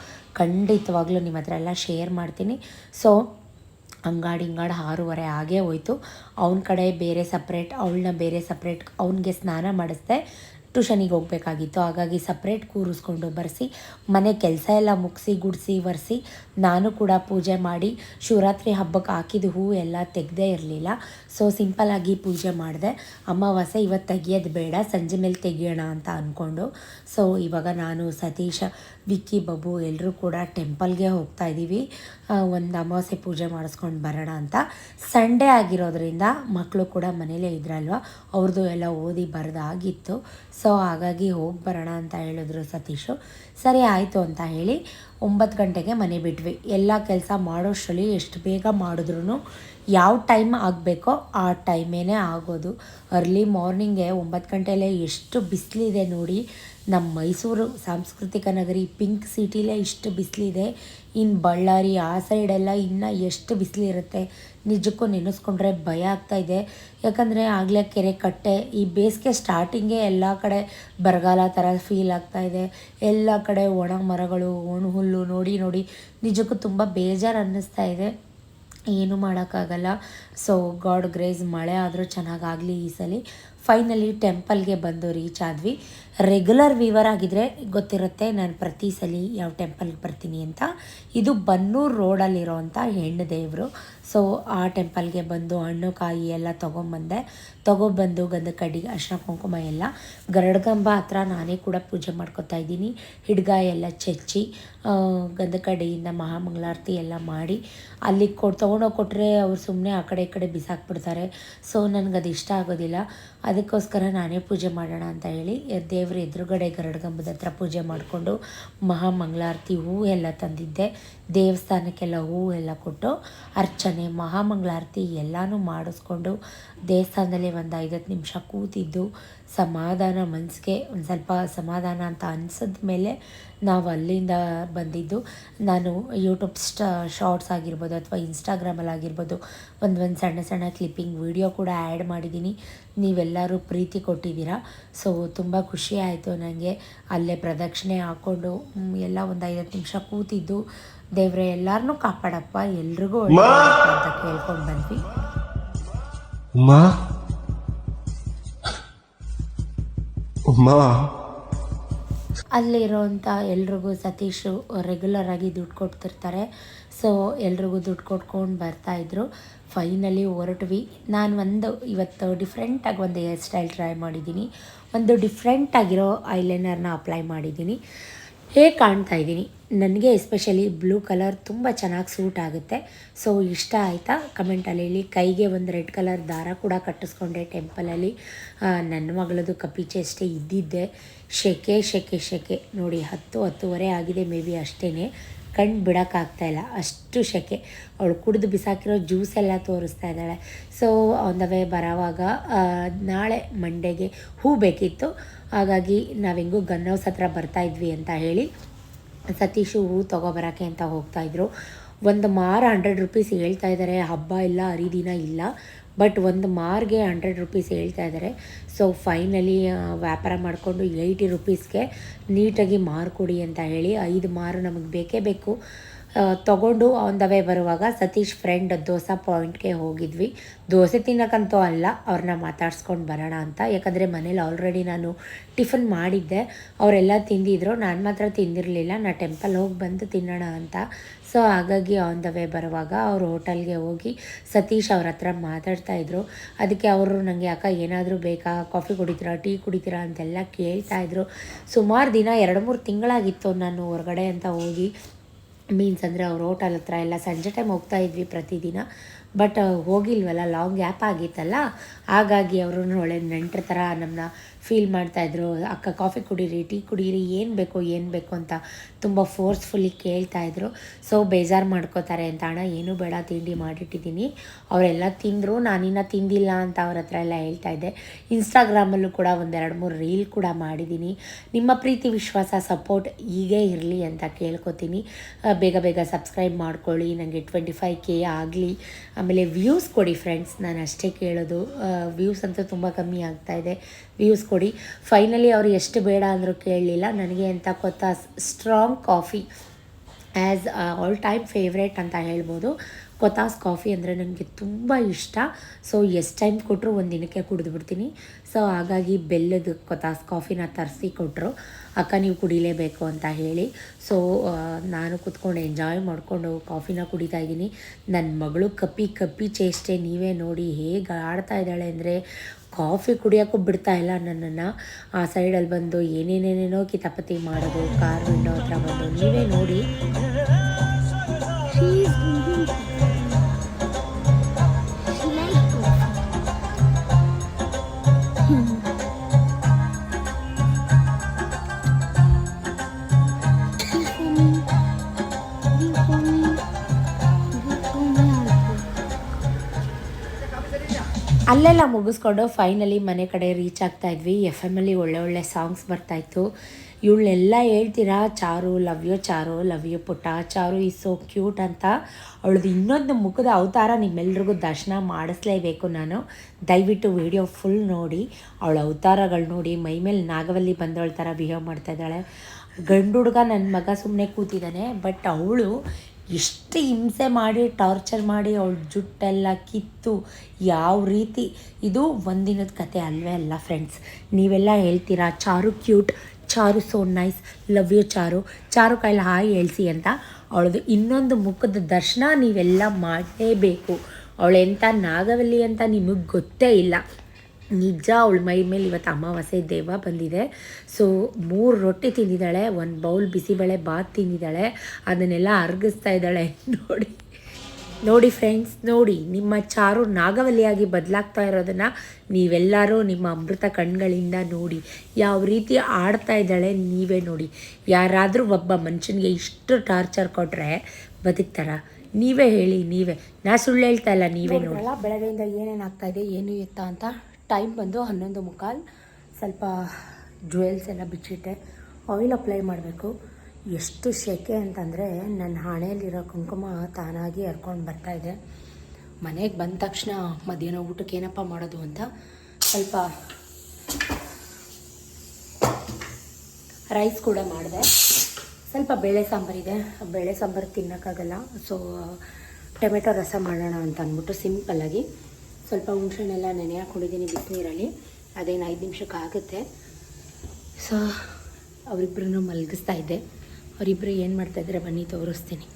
ಖಂಡಿತವಾಗ್ಲೂ ನಿಮ್ಮ ಹತ್ರ ಎಲ್ಲ ಶೇರ್ ಮಾಡ್ತೀನಿ. ಸೊ ಅಂಗಾಡಿ ಹಿಂಗಾಡಿ ಆರೂವರೆ ಆಗೇ ಹೋಯ್ತು. ಅವನ ಕಡೆ ಬೇರೆ ಸಪ್ರೇಟ್ ಅವಳನ್ನ ಬೇರೆ ಸಪ್ರೇಟ್ ಅವನಿಗೆ ಸ್ನಾನ ಮಾಡಿಸ್ದೆ. ಟ್ಯೂಷನಿಗೆ ಹೋಗಬೇಕಾಗಿತ್ತು. ಹಾಗಾಗಿ ಸಪ್ರೇಟ್ ಕೂರಿಸ್ಕೊಂಡು ಬರೆಸಿ ಮನೆ ಕೆಲಸ ಎಲ್ಲ ಮುಗಿಸಿ ಗುಡಿಸಿ ಒರೆಸಿ ನಾನು ಕೂಡ ಪೂಜೆ ಮಾಡಿ ಶಿವರಾತ್ರಿ ಹಬ್ಬಕ್ಕೆ ಹಾಕಿದ ಹೂ ಎಲ್ಲ ತೆಗೆದೇ ಇರಲಿಲ್ಲ. ಸೊ ಸಿಂಪಲ್ಲಾಗಿ ಪೂಜೆ ಮಾಡಿದೆ. ಅಮಾವಾಸ್ಯೆ ಇವತ್ತು ತೆಗಿಯೋದು ಬೇಡ, ಸಂಜೆ ಮೇಲೆ ತೆಗಿಯೋಣ ಅಂತ ಅಂದ್ಕೊಂಡು ಸೊ ಇವಾಗ ನಾನು ಸತೀಶ, ವಿಕ್ಕಿ ಬಬ್ಬು ಎಲ್ಲರೂ ಕೂಡ ಟೆಂಪಲ್ಗೆ ಹೋಗ್ತಾ ಇದ್ದೀವಿ ಒಂದು ಅಮಾವಾಸ್ಯೆ ಪೂಜೆ ಮಾಡಿಸ್ಕೊಂಡು ಬರೋಣ ಅಂತ. ಸಂಡೇ ಆಗಿರೋದ್ರಿಂದ ಮಕ್ಕಳು ಕೂಡ ಮನೇಲೇ ಇದ್ರಲ್ವ? ಅವ್ರದ್ದು ಎಲ್ಲ ಓದಿ ಬರೆದಾಗಿತ್ತು. ಸೊ ಹಾಗಾಗಿ ಹೋಗಿ ಬರೋಣ ಅಂತ ಹೇಳಿದ್ರು ಸತೀಶು. ಸರಿ, ಆಯಿತು ಅಂತ ಹೇಳಿ. ಒಂಬತ್ತು ಗಂಟೆಗೆ ಮನೆ ಬಿಟ್ವಿ. ಎಲ್ಲ ಕೆಲಸ ಮಾಡೋಷ್ಟರಲ್ಲಿ ಎಷ್ಟು ಬೇಗ ಮಾಡಿದ್ರು ಯಾವ ಟೈಮ್ ಆಗಬೇಕೋ ಆ ಟೈಮೇನೇ ಆಗೋದು. ಅರ್ಲಿ ಮಾರ್ನಿಂಗೇ ಒಂಬತ್ತು ಗಂಟೆಯಲ್ಲೇ ಎಷ್ಟು ಬಿಸಿಲಿದೆ ನೋಡಿ. ನಮ್ಮ ಮೈಸೂರು ಸಾಂಸ್ಕೃತಿಕ ನಗರಿ ಪಿಂಕ್ ಸಿಟಿಲೇ ಇಷ್ಟು ಬಿಸಿಲಿದೆ. ಇನ್ನು ಬಳ್ಳಾರಿ ಆ ಸೈಡೆಲ್ಲ ಇನ್ನೂ ಎಷ್ಟು ಬಿಸಿಲಿರುತ್ತೆ. ನಿಜಕ್ಕೂ ನೆನೆಸ್ಕೊಂಡ್ರೆ ಭಯ ಆಗ್ತಾ ಇದೆ. ಯಾಕಂದರೆ ಆಗಲೇ ಕೆರೆ ಕಟ್ಟೆ, ಈ ಬೇಸಿಗೆ ಸ್ಟಾರ್ಟಿಂಗೇ ಎಲ್ಲ ಕಡೆ ಬರಗಾಲ ಥರ ಫೀಲ್ ಆಗ್ತಾ ಇದೆ. ಎಲ್ಲ ಕಡೆ ಒಣ ಮರಗಳು, ಒಣ ಹುಲ್ಲು ನೋಡಿ ನೋಡಿ ನಿಜಕ್ಕೂ ತುಂಬ ಬೇಜಾರು ಅನ್ನಿಸ್ತಾ ಇದೆ. ಏನು ಮಾಡೋಕ್ಕಾಗಲ್ಲ. ಸೊ ಗಾಡ್ ಗ್ರೇಸ್ ಮಳೆ ಆದರೂ ಚೆನ್ನಾಗಾಗಲಿ ಈ ಸಲ. ಫೈನಲಿ ಟೆಂಪಲ್ಗೆ ಬಂದು ರೀಚ್ ಆದ್ವಿ. ರೆಗ್ಯುಲರ್ ವೀವರ್ ಆಗಿದ್ರೆ ಗೊತ್ತಿರುತ್ತೆ ನಾನು ಪ್ರತಿ ಸಲ ಯಾವ ಟೆಂಪಲ್ಗೆ ಬರ್ತೀನಿ ಅಂತ. ಇದು ಬನ್ನೂರು ರೋಡಲ್ಲಿರೋವಂಥ ಹೆಣ್ಣು ದೇವರು. ಸೊ ಆ ಟೆಂಪಲ್ಗೆ ಬಂದು ಹಣ್ಣು, ಕಾಯಿ ಎಲ್ಲ ತೊಗೊಂಬಂದೆ. ತೊಗೊಬಂದು ಗಂಧ ಕಡ್ಡಿ, ಅರ್ಶಿನ ಕುಂಕುಮ ಎಲ್ಲ. ಗರಡ್ಗಂಬ ಹತ್ರ ನಾನೇ ಕೂಡ ಪೂಜೆ ಮಾಡ್ಕೊತಾ ಇದ್ದೀನಿ. ಹಿಡ್ಗ ಎಲ್ಲ ಚೆಚ್ಚಿ ಗಂಧ ಕಡ್ಡಿಯಿಂದ ಮಹಾಮಂಗಳಾರತಿ ಎಲ್ಲ ಮಾಡಿ. ಅಲ್ಲಿ ಕೊಟ್ಟು ತೊಗೊಂಡೋಗಿ ಕೊಟ್ಟರೆ ಅವ್ರು ಸುಮ್ಮನೆ ಆ ಕಡೆ ಈ ಕಡೆ ಬಿಸಾಕ್ಬಿಡ್ತಾರೆ. ಸೊ ನನಗೆ ಅದು ಇಷ್ಟ ಆಗೋದಿಲ್ಲ. ಅದಕ್ಕೋಸ್ಕರ ನಾನೇ ಪೂಜೆ ಮಾಡೋಣ ಅಂತ ಹೇಳಿ ದೇವ್ರ ಎದುರುಗಡೆ ಗರಡ್ಗಂಬದ ಹತ್ರ ಪೂಜೆ ಮಾಡಿಕೊಂಡು ಮಹಾಮಂಗಳಾರತಿ ಹೂ ಎಲ್ಲ ತಂದಿದ್ದೆ. ದೇವಸ್ಥಾನಕ್ಕೆಲ್ಲ ಹೂ ಎಲ್ಲ ಕೊಟ್ಟು ಅರ್ಚನೆ, ಮಹಾಮಂಗಳಾರತಿ ಎಲ್ಲನೂ ಮಾಡಿಸ್ಕೊಂಡು ದೇವಸ್ಥಾನದಲ್ಲಿ ಒಂದು ಐದತ್ತು ನಿಮಿಷ ಕೂತಿದ್ದು. ಸಮಾಧಾನ ಮನಸ್ಸಿಗೆ ಒಂದು ಸ್ವಲ್ಪ ಸಮಾಧಾನ ಅಂತ ಅನ್ಸಿದ ಮೇಲೆ ನಾವು ಅಲ್ಲಿಂದ ಬಂದಿದ್ದು. ನಾನು ಯೂಟ್ಯೂಬ್ ಸ್ಟ ಶಾರ್ಟ್ಸ್ ಆಗಿರ್ಬೋದು ಅಥವಾ ಇನ್ಸ್ಟಾಗ್ರಾಮಲ್ಲಿ ಆಗಿರ್ಬೋದು ಒಂದು ಒಂದು ಸಣ್ಣ ಸಣ್ಣ ಕ್ಲಿಪ್ಪಿಂಗ್ ವಿಡಿಯೋ ಕೂಡ ಆ್ಯಡ್ ಮಾಡಿದ್ದೀನಿ ನೀವೆಲ್ಲರೂ ಪ್ರೀತಿ ಕೊಟ್ಟಿದ್ದೀರಾ? ಸೊ ತುಂಬ ಖುಷಿ ಆಯಿತು ನನಗೆ ಅಲ್ಲೇ ಪ್ರದಕ್ಷಿಣೆ ಹಾಕ್ಕೊಂಡು ಎಲ್ಲ ಒಂದು ಐವತ್ತು ನಿಮಿಷ ಕೂತಿದ್ದು. ದೇವ್ರೆ ಎಲ್ಲರನ್ನೂ ಕಾಪಾಡಪ್ಪ. ಎಲ್ರಿಗೂ ಅಂತ ಕೇಳ್ಕೊಂಡು ಬಂದ್ವಿ. ಉಮ್ಮ ಅಲ್ಲಿರೋಂಥ ಎಲ್ರಿಗೂ ಸತೀಶು ರೆಗ್ಯುಲರ್ ಆಗಿ ದುಡ್ಡು ಕೊಡ್ತಿರ್ತಾರೆ. ಸೊ ಎಲ್ರಿಗೂ ದುಡ್ಡು ಕೊಟ್ಕೊಂಡು ಬರ್ತಾಯಿದ್ರು ಫೈನಲಿ ಹೊರಟ್ವಿ. ನಾನು ಒಂದು ಇವತ್ತು ಡಿಫ್ರೆಂಟಾಗಿ ಒಂದು ಹೇರ್ ಸ್ಟೈಲ್ ಟ್ರೈ ಮಾಡಿದ್ದೀನಿ. ಒಂದು ಡಿಫ್ರೆಂಟಾಗಿರೋ ಐಲೈನರ್ನ ಅಪ್ಲೈ ಮಾಡಿದ್ದೀನಿ. ಹೇಗೆ ಕಾಣ್ತಾ ಇದ್ದೀನಿ? ನನಗೆ ಎಸ್ಪೆಷಲಿ ಬ್ಲೂ ಕಲರ್ ತುಂಬ ಚೆನ್ನಾಗಿ ಸೂಟ್ ಆಗುತ್ತೆ. ಸೊ ಇಷ್ಟ ಆಯಿತಾ? ಕಮೆಂಟಲ್ಲಿ ಹೇಳಿ. ಕೈಗೆ ಒಂದು ರೆಡ್ ಕಲರ್ ದಾರ ಕೂಡ ಕಟ್ಟಿಸ್ಕೊಂಡೆ ಟೆಂಪಲಲ್ಲಿ ನನ್ನ ಮಗಳದು ಕಪಿಚೆ ಅಷ್ಟೇ ಇದ್ದಿದ್ದೆ. ಶೆಕೆ ಶೆಕೆ ಶೆಕೆ. ನೋಡಿ, ಹತ್ತು, ಹತ್ತುವರೆ ಆಗಿದೆ. ಮೇ ಬಿ ಅಷ್ಟೇ ಕಣ್ಣು ಬಿಡೋಕ್ಕಾಗ್ತಾ ಇಲ್ಲ. ಅಷ್ಟು ಶೆಕೆ. ಅವಳು ಕುಡಿದು ಬಿಸಾಕಿರೋ ಜ್ಯೂಸ್ ಎಲ್ಲ ತೋರಿಸ್ತಾ ಇದ್ದಾಳೆ. ಸೊ ಆನ್ ದ ವೇ ಬರೋವಾಗ ನಾಳೆ ಮಂಡೆಗೆ ಹೂ ಬೇಕಿತ್ತು. ಹಾಗಾಗಿ ನಾವು ಗನ್ ಹೌಸ್ ಹತ್ರ ಬರ್ತಾ ಇದ್ವಿ ಅಂತ ಹೇಳಿ. ಸತೀಶು ಹೂ ತೊಗೊಬರೋಕ್ಕೆ ಅಂತ ಹೋಗ್ತಾಯಿದ್ರು ಒಂದು ಮಾರ ಹಂಡ್ರೆಡ್ ರುಪೀಸ್ ಹೇಳ್ತಾ ಇದ್ದಾರೆ ಹಬ್ಬ ಇಲ್ಲ, ಹರಿದಿನ ಇಲ್ಲ, ಬಟ್ ಒಂದು ಮಾರ್ಗೆ ಹಂಡ್ರೆಡ್ ರುಪೀಸ್ ಹೇಳ್ತಾ ಇದ್ದಾರೆ ಸೊ ಫೈನಲಿ ವ್ಯಾಪಾರ ಮಾಡಿಕೊಂಡು ಏಯ್ಟಿ ರುಪೀಸ್ಗೆ ನೀಟಾಗಿ ಮಾರು ಕೊಡಿ ಅಂತ ಹೇಳಿ ಐದು ಮಾರು ನಮಗೆ ಬೇಕೇ ಬೇಕು. ತಗೊಂಡು ಆನ್ ದ ವೇ ಬರುವಾಗ ಸತೀಶ್ ಫ್ರೆಂಡ್ ದೋಸೆ ಪಾಯಿಂಟ್ಗೆ ಹೋಗಿದ್ವಿ. ದೋಸೆ ತಿನ್ನೋಕ್ಕಂತೂ ಅಲ್ಲ ಅವ್ರನ್ನ ಮಾತಾಡ್ಸ್ಕೊಂಡು ಬರೋಣ ಅಂತ. ಯಾಕಂದರೆ ಮನೇಲಿ ಆಲ್ರೆಡಿ ನಾನು ಟಿಫನ್ ಮಾಡಿದ್ದೆ. ಅವರೆಲ್ಲ ತಿಂದಿದ್ರು. ನಾನು ಮಾತ್ರ ತಿಂದಿರಲಿಲ್ಲ. ನಾ ಟೆಂಪಲ್ ಹೋಗಿ ಬಂದು ತಿನ್ನೋಣ ಅಂತ. ಸೊ ಹಾಗಾಗಿ ಆನ್ ದ ವೇ ಬರುವಾಗ ಅವರು ಹೋಟೆಲ್ಗೆ ಹೋಗಿ ಸತೀಶ್ ಅವ್ರ ಹತ್ರ ಮಾತಾಡ್ತಾ ಇದ್ರು. ಅದಕ್ಕೆ ಅವರು ನನಗೆ ಅಕ್ಕ, ಏನಾದರೂ ಬೇಕಾ? ಕಾಫಿ ಕುಡಿತೀರಾ? ಟೀ ಕುಡಿತೀರಾ? ಅಂತೆಲ್ಲ ಕೇಳ್ತಾ ಇದ್ರು. ಸುಮಾರು ದಿನ, ಎರಡು ಮೂರು ತಿಂಗಳಾಗಿತ್ತು ನಾನು ಹೊರಗಡೆ ಅಂತ ಹೋಗಿ ಮೀನ್ಸ್ ಅಂದರೆ ಅವ್ರ ಹೋಟಲ್ ಹತ್ರ ಎಲ್ಲ ಸಂಜೆ ಟೈಮ್ ಹೋಗ್ತಾ ಇದ್ವಿ ಪ್ರತಿದಿನ. ಬಟ್ ಹೋಗಿಲ್ವಲ್ಲ ಲಾಂಗ್ ಗ್ಯಾಪ್ ಆಗಿತ್ತಲ್ಲ? ಹಾಗಾಗಿ ಅವರು ಒಳ್ಳೆ ನೆಂಟ್ರ ಥರ ನಮ್ಮನ್ನ ಫೀಲ್ ಮಾಡ್ತಾಯಿದ್ರು ಅಕ್ಕ ಕಾಫಿ ಕುಡೀರಿ ಟೀ ಕುಡೀರಿ, ಏನು ಬೇಕು ಏನು ಬೇಕು ಅಂತ ತುಂಬ ಫೋರ್ಸ್ಫುಲ್ಲಿ ಕೇಳ್ತಾಯಿದ್ರು ಸೊ ಬೇಜಾರು ಮಾಡ್ಕೋತಾರೆ ಅಂತ, ಅಣ್ಣ, ಏನೂ ಬೇಡ, ತಿಂಡಿ ಮಾಡಿಟ್ಟಿದ್ದೀನಿ. ಅವರೆಲ್ಲ ತಿಂದರು, ನಾನಿನ್ನ ತಿಂದಿಲ್ಲ ಅಂತ ಅವ್ರ ಹತ್ರ ಎಲ್ಲ ಹೇಳ್ತಾ ಇದ್ದೆ. ಇನ್ಸ್ಟಾಗ್ರಾಮಲ್ಲೂ ಕೂಡ ಒಂದೆರಡು ಮೂರು ರೀಲ್ ಕೂಡ ಮಾಡಿದ್ದೀನಿ. ನಿಮ್ಮ ಪ್ರೀತಿ, ವಿಶ್ವಾಸ ಸಪೋರ್ಟ್ ಹೀಗೇ ಇರಲಿ ಅಂತ ಕೇಳ್ಕೊತೀನಿ. ಬೇಗ ಬೇಗ ಸಬ್ಸ್ಕ್ರೈಬ್ ಮಾಡ್ಕೊಳ್ಳಿ. ನನಗೆ ಟ್ವೆಂಟಿ ಫೈವ್ ಕೆ ಆಗಲಿ. ಆಮೇಲೆ ವ್ಯೂಸ್ ಕೊಡಿ ಫ್ರೆಂಡ್ಸ್ ನಾನು ಅಷ್ಟೇ ಕೇಳೋದು. ವ್ಯೂಸ್ ಅಂತೂ ತುಂಬ ಕಮ್ಮಿ ಆಗ್ತಾಯಿದೆ ವ್ಯೂಸ್ ಕೊಡಿ. ಫೈನಲಿ ಅವರು ಎಷ್ಟು ಬೇಡ ಅಂದರೂ ಕೇಳಲಿಲ್ಲ. ನನಗೆ ಅಂತ ಕೊತ್ತ strong coffee as all time favourite ಅಂತ ಹೇಳ್ಬೋದು. ಕೊತಾಸ್ ಕಾಫಿ ಅಂದರೆ ನನಗೆ ತುಂಬ ಇಷ್ಟ. ಸೊ ಎಷ್ಟು ಟೈಮ್ ಕೊಟ್ಟರು ಒಂದು ದಿನಕ್ಕೆ ಕುಡಿದ್ಬಿಡ್ತೀನಿ ಸೊ ಹಾಗಾಗಿ ಬೆಲ್ಲದ ಕೊತಾಸ್ ಕಾಫಿನ ತರಿಸಿ ಕೊಟ್ಟರು ಅಕ್ಕ, ನೀವು ಕುಡಿಲೇಬೇಕು ಅಂತ ಹೇಳಿ. ಸೊ ನಾನು ಕುತ್ಕೊಂಡು ಎಂಜಾಯ್ ಮಾಡಿಕೊಂಡು ಕಾಫಿನ ಕುಡಿತಾ ಇದ್ದೀನಿ. ನನ್ನ ಮಗಳು ಕಪ್ಪಿ ಕಪ್ಪಿ ಚೇಷ್ಟೆ ನೀವೇ ನೋಡಿ ಹೇಗೆ ಆಡ್ತಾ ಇದ್ದಾಳೆ ಅಂದರೆ ಕಾಫಿ ಕುಡಿಯೋಕ್ಕೂ ಬಿಡ್ತಾ ಇಲ್ಲ ನನ್ನನ್ನು. ಆ ಸೈಡಲ್ಲಿ ಬಂದು ಏನೇನೇನೇನೋ ಕಿತಾಪತಿ ಮಾಡೋದು ಕಾರ್ ವಿಂಡೋ ಹತ್ರ ಬಂದು ನೀವೇ ನೋಡಿ. ಅಲ್ಲೆಲ್ಲ ಮುಗಿಸ್ಕೊಂಡು ಫೈನಲಿ ಮನೆ ಕಡೆ ರೀಚ್ ಆಗ್ತಾ ಇದ್ವಿ. ಎಫ್ ಎಮ್ಮಲ್ಲಿ ಒಳ್ಳೆ ಒಳ್ಳೆ ಸಾಂಗ್ಸ್ ಬರ್ತಾಯಿತ್ತು ಇವಳನ್ನೆಲ್ಲ ಹೇಳ್ತೀರಾ? Charu love you Charu love you ಪುಟ್ಟ, ಚಾರು ಈ ಸೋ ಕ್ಯೂಟ್ ಅಂತ. ಅವಳದು ಇನ್ನೊಂದು ಮುಖದ ಅವತಾರ ನಿಮ್ಮೆಲ್ರಿಗೂ ದರ್ಶನ ಮಾಡಿಸ್ಲೇಬೇಕು ನಾನು. ದಯವಿಟ್ಟು ವಿಡಿಯೋ ಫುಲ್ ನೋಡಿ, ಅವಳ ಅವತಾರಗಳು ನೋಡಿ, ಮೈ ಮೇಲೆ ನಾಗವಲ್ಲಿ ಬಂದವಳ ಥರ ಬಿಹೇವ್ ಮಾಡ್ತಾ ಇದ್ದಾಳೆ. ಗಂಡು ಹುಡುಗ ನನ್ನ ಮಗ ಸುಮ್ಮನೆ ಕೂತಿದ್ದಾನೆ ಬಟ್ ಅವಳು ಎಷ್ಟು ಹಿಂಸೆ ಮಾಡಿ ಟಾರ್ಚರ್ ಮಾಡಿ ಅವಳ ಜುಟ್ಟೆಲ್ಲ ಕಿತ್ತು. ಯಾವ ರೀತಿ? ಇದು ಒಂದಿನದ ಕತೆ ಅಲ್ವೇ ಅಲ್ಲ ಫ್ರೆಂಡ್ಸ್ ನೀವೆಲ್ಲ ಹೇಳ್ತೀರಾ, Charu cute Charu so nice love you Charu. Charu ಕೈಲಿ ಹಾಯ್ ಹೇಳ್ಸಿ ಅಂತ ಅವಳದು ಇನ್ನೊಂದು ಮುಖದ ದರ್ಶನ ನೀವೆಲ್ಲ ಮಾಡಲೇಬೇಕು ಅವಳೆಂಥ ನಾಗವಲ್ಲಿ ಅಂತ ನಿಮಗೆ ಗೊತ್ತೇ ಇಲ್ಲ. ನಿಜ, ಅವಳ ಮೈ ಮೇಲೆ ಇವತ್ತು ಅಮಾವಾಸ್ಯೆ ದೇವ ಬಂದಿದೆ. ಸೊ ಮೂರು ರೊಟ್ಟಿ ತಿಂದಿದ್ದಾಳೆ, ಒಂದು ಬೌಲ್ ಬಿಸಿಬೇಳೆ ಬಾತ್ ತಿಂದಿದ್ದಾಳೆ, ಅದನ್ನೆಲ್ಲ ಅರ್ಗಿಸ್ತಾ ಇದ್ದಾಳೆ. ನೋಡಿ ನೋಡಿ ಫ್ರೆಂಡ್ಸ್ ನೋಡಿ, ನಿಮ್ಮ ಚಾರು ನಾಗವಲಿಯಾಗಿ ಬದಲಾಗ್ತಾ ಇರೋದನ್ನು ನೀವೆಲ್ಲರೂ ನಿಮ್ಮ ಅಮೃತ ಕಣ್ಗಳಿಂದ ನೋಡಿ. ಯಾವ ರೀತಿ ಆಡ್ತಾ ಇದ್ದಾಳೆ ನೀವೇ ನೋಡಿ. ಯಾರಾದರೂ ಒಬ್ಬ ಮನುಷ್ಯನಿಗೆ ಇಷ್ಟು ಟಾರ್ಚರ್ ಕೊಟ್ಟರೆ ಬದುಕ್ತಾರ? ನೀವೇ ಹೇಳಿ, ನೀವೇ. ನಾ ಸುಳ್ಳು ಹೇಳ್ತಾ ಇಲ್ಲ, ನೀವೇ ನೋಡಿ. ಬೆಳಗ್ಗೆಯಿಂದ ಏನೇನು ಆಗ್ತಾ ಇದೆ, ಏನು ಎತ್ತ ಅಂತ? ಟೈಮ್ ಬಂದು ಹನ್ನೊಂದು ಮುಕ್ಕಾಲು ಸ್ವಲ್ಪ ಜ್ಯುವೆಲ್ಸ್ ಎಲ್ಲ ಬಿಚ್ಚಿಟ್ಟೆ. ಆಯಿಲ್ ಅಪ್ಲೈ ಮಾಡಬೇಕು. ಎಷ್ಟು ಸೆಕೆ ಅಂತಂದರೆ ನನ್ನ ಹಣೆಯಲ್ಲಿರೋ ಕುಂಕುಮ ತಾನಾಗಿ ಹರ್ಕೊಂಡು ಬರ್ತಾ ಇದೆ. ಮನೆಗೆ ಬಂದ ತಕ್ಷಣ ಮಧ್ಯಾಹ್ನ ಊಟಕ್ಕೆ ಏನಪ್ಪ ಮಾಡೋದು ಅಂತ ಸ್ವಲ್ಪ ರೈಸ್ ಕೂಡ ಮಾಡಿದೆ. ಸ್ವಲ್ಪ ಬೇಳೆ ಸಾಂಬಾರಿದೆ ಬೇಳೆ ಸಾಂಬಾರು ತಿನ್ನೋಕ್ಕಾಗಲ್ಲ. ಸೊ ಟೊಮೆಟೊ ರಸ ಮಾಡೋಣ ಅಂತ ಅಂದ್ಬಿಟ್ಟು ಸಿಂಪಲ್ಲಾಗಿ ಸ್ವಲ್ಪ ಹುಣ್ಸೆಹಣ್ಣೆಲ್ಲ ನೆನೆ ಹಾಕ್ಕೊಂಡಿದ್ದೀನಿ ಬಿಸಿನೀರಲ್ಲಿ ಅದೇನು ಐದು ನಿಮಿಷಕ್ಕೆ ಆಗುತ್ತೆ. ಸೊ ಅವರಿಬ್ಬರನ್ನು ಮಲಗಿಸ್ತಾ ಇದ್ದೆ. ಅವರಿಬ್ಬರು ಏನು ಮಾಡ್ತಾಯಿದ್ರೆ ಬನ್ನಿ ತೋರಿಸ್ತೀನಿ.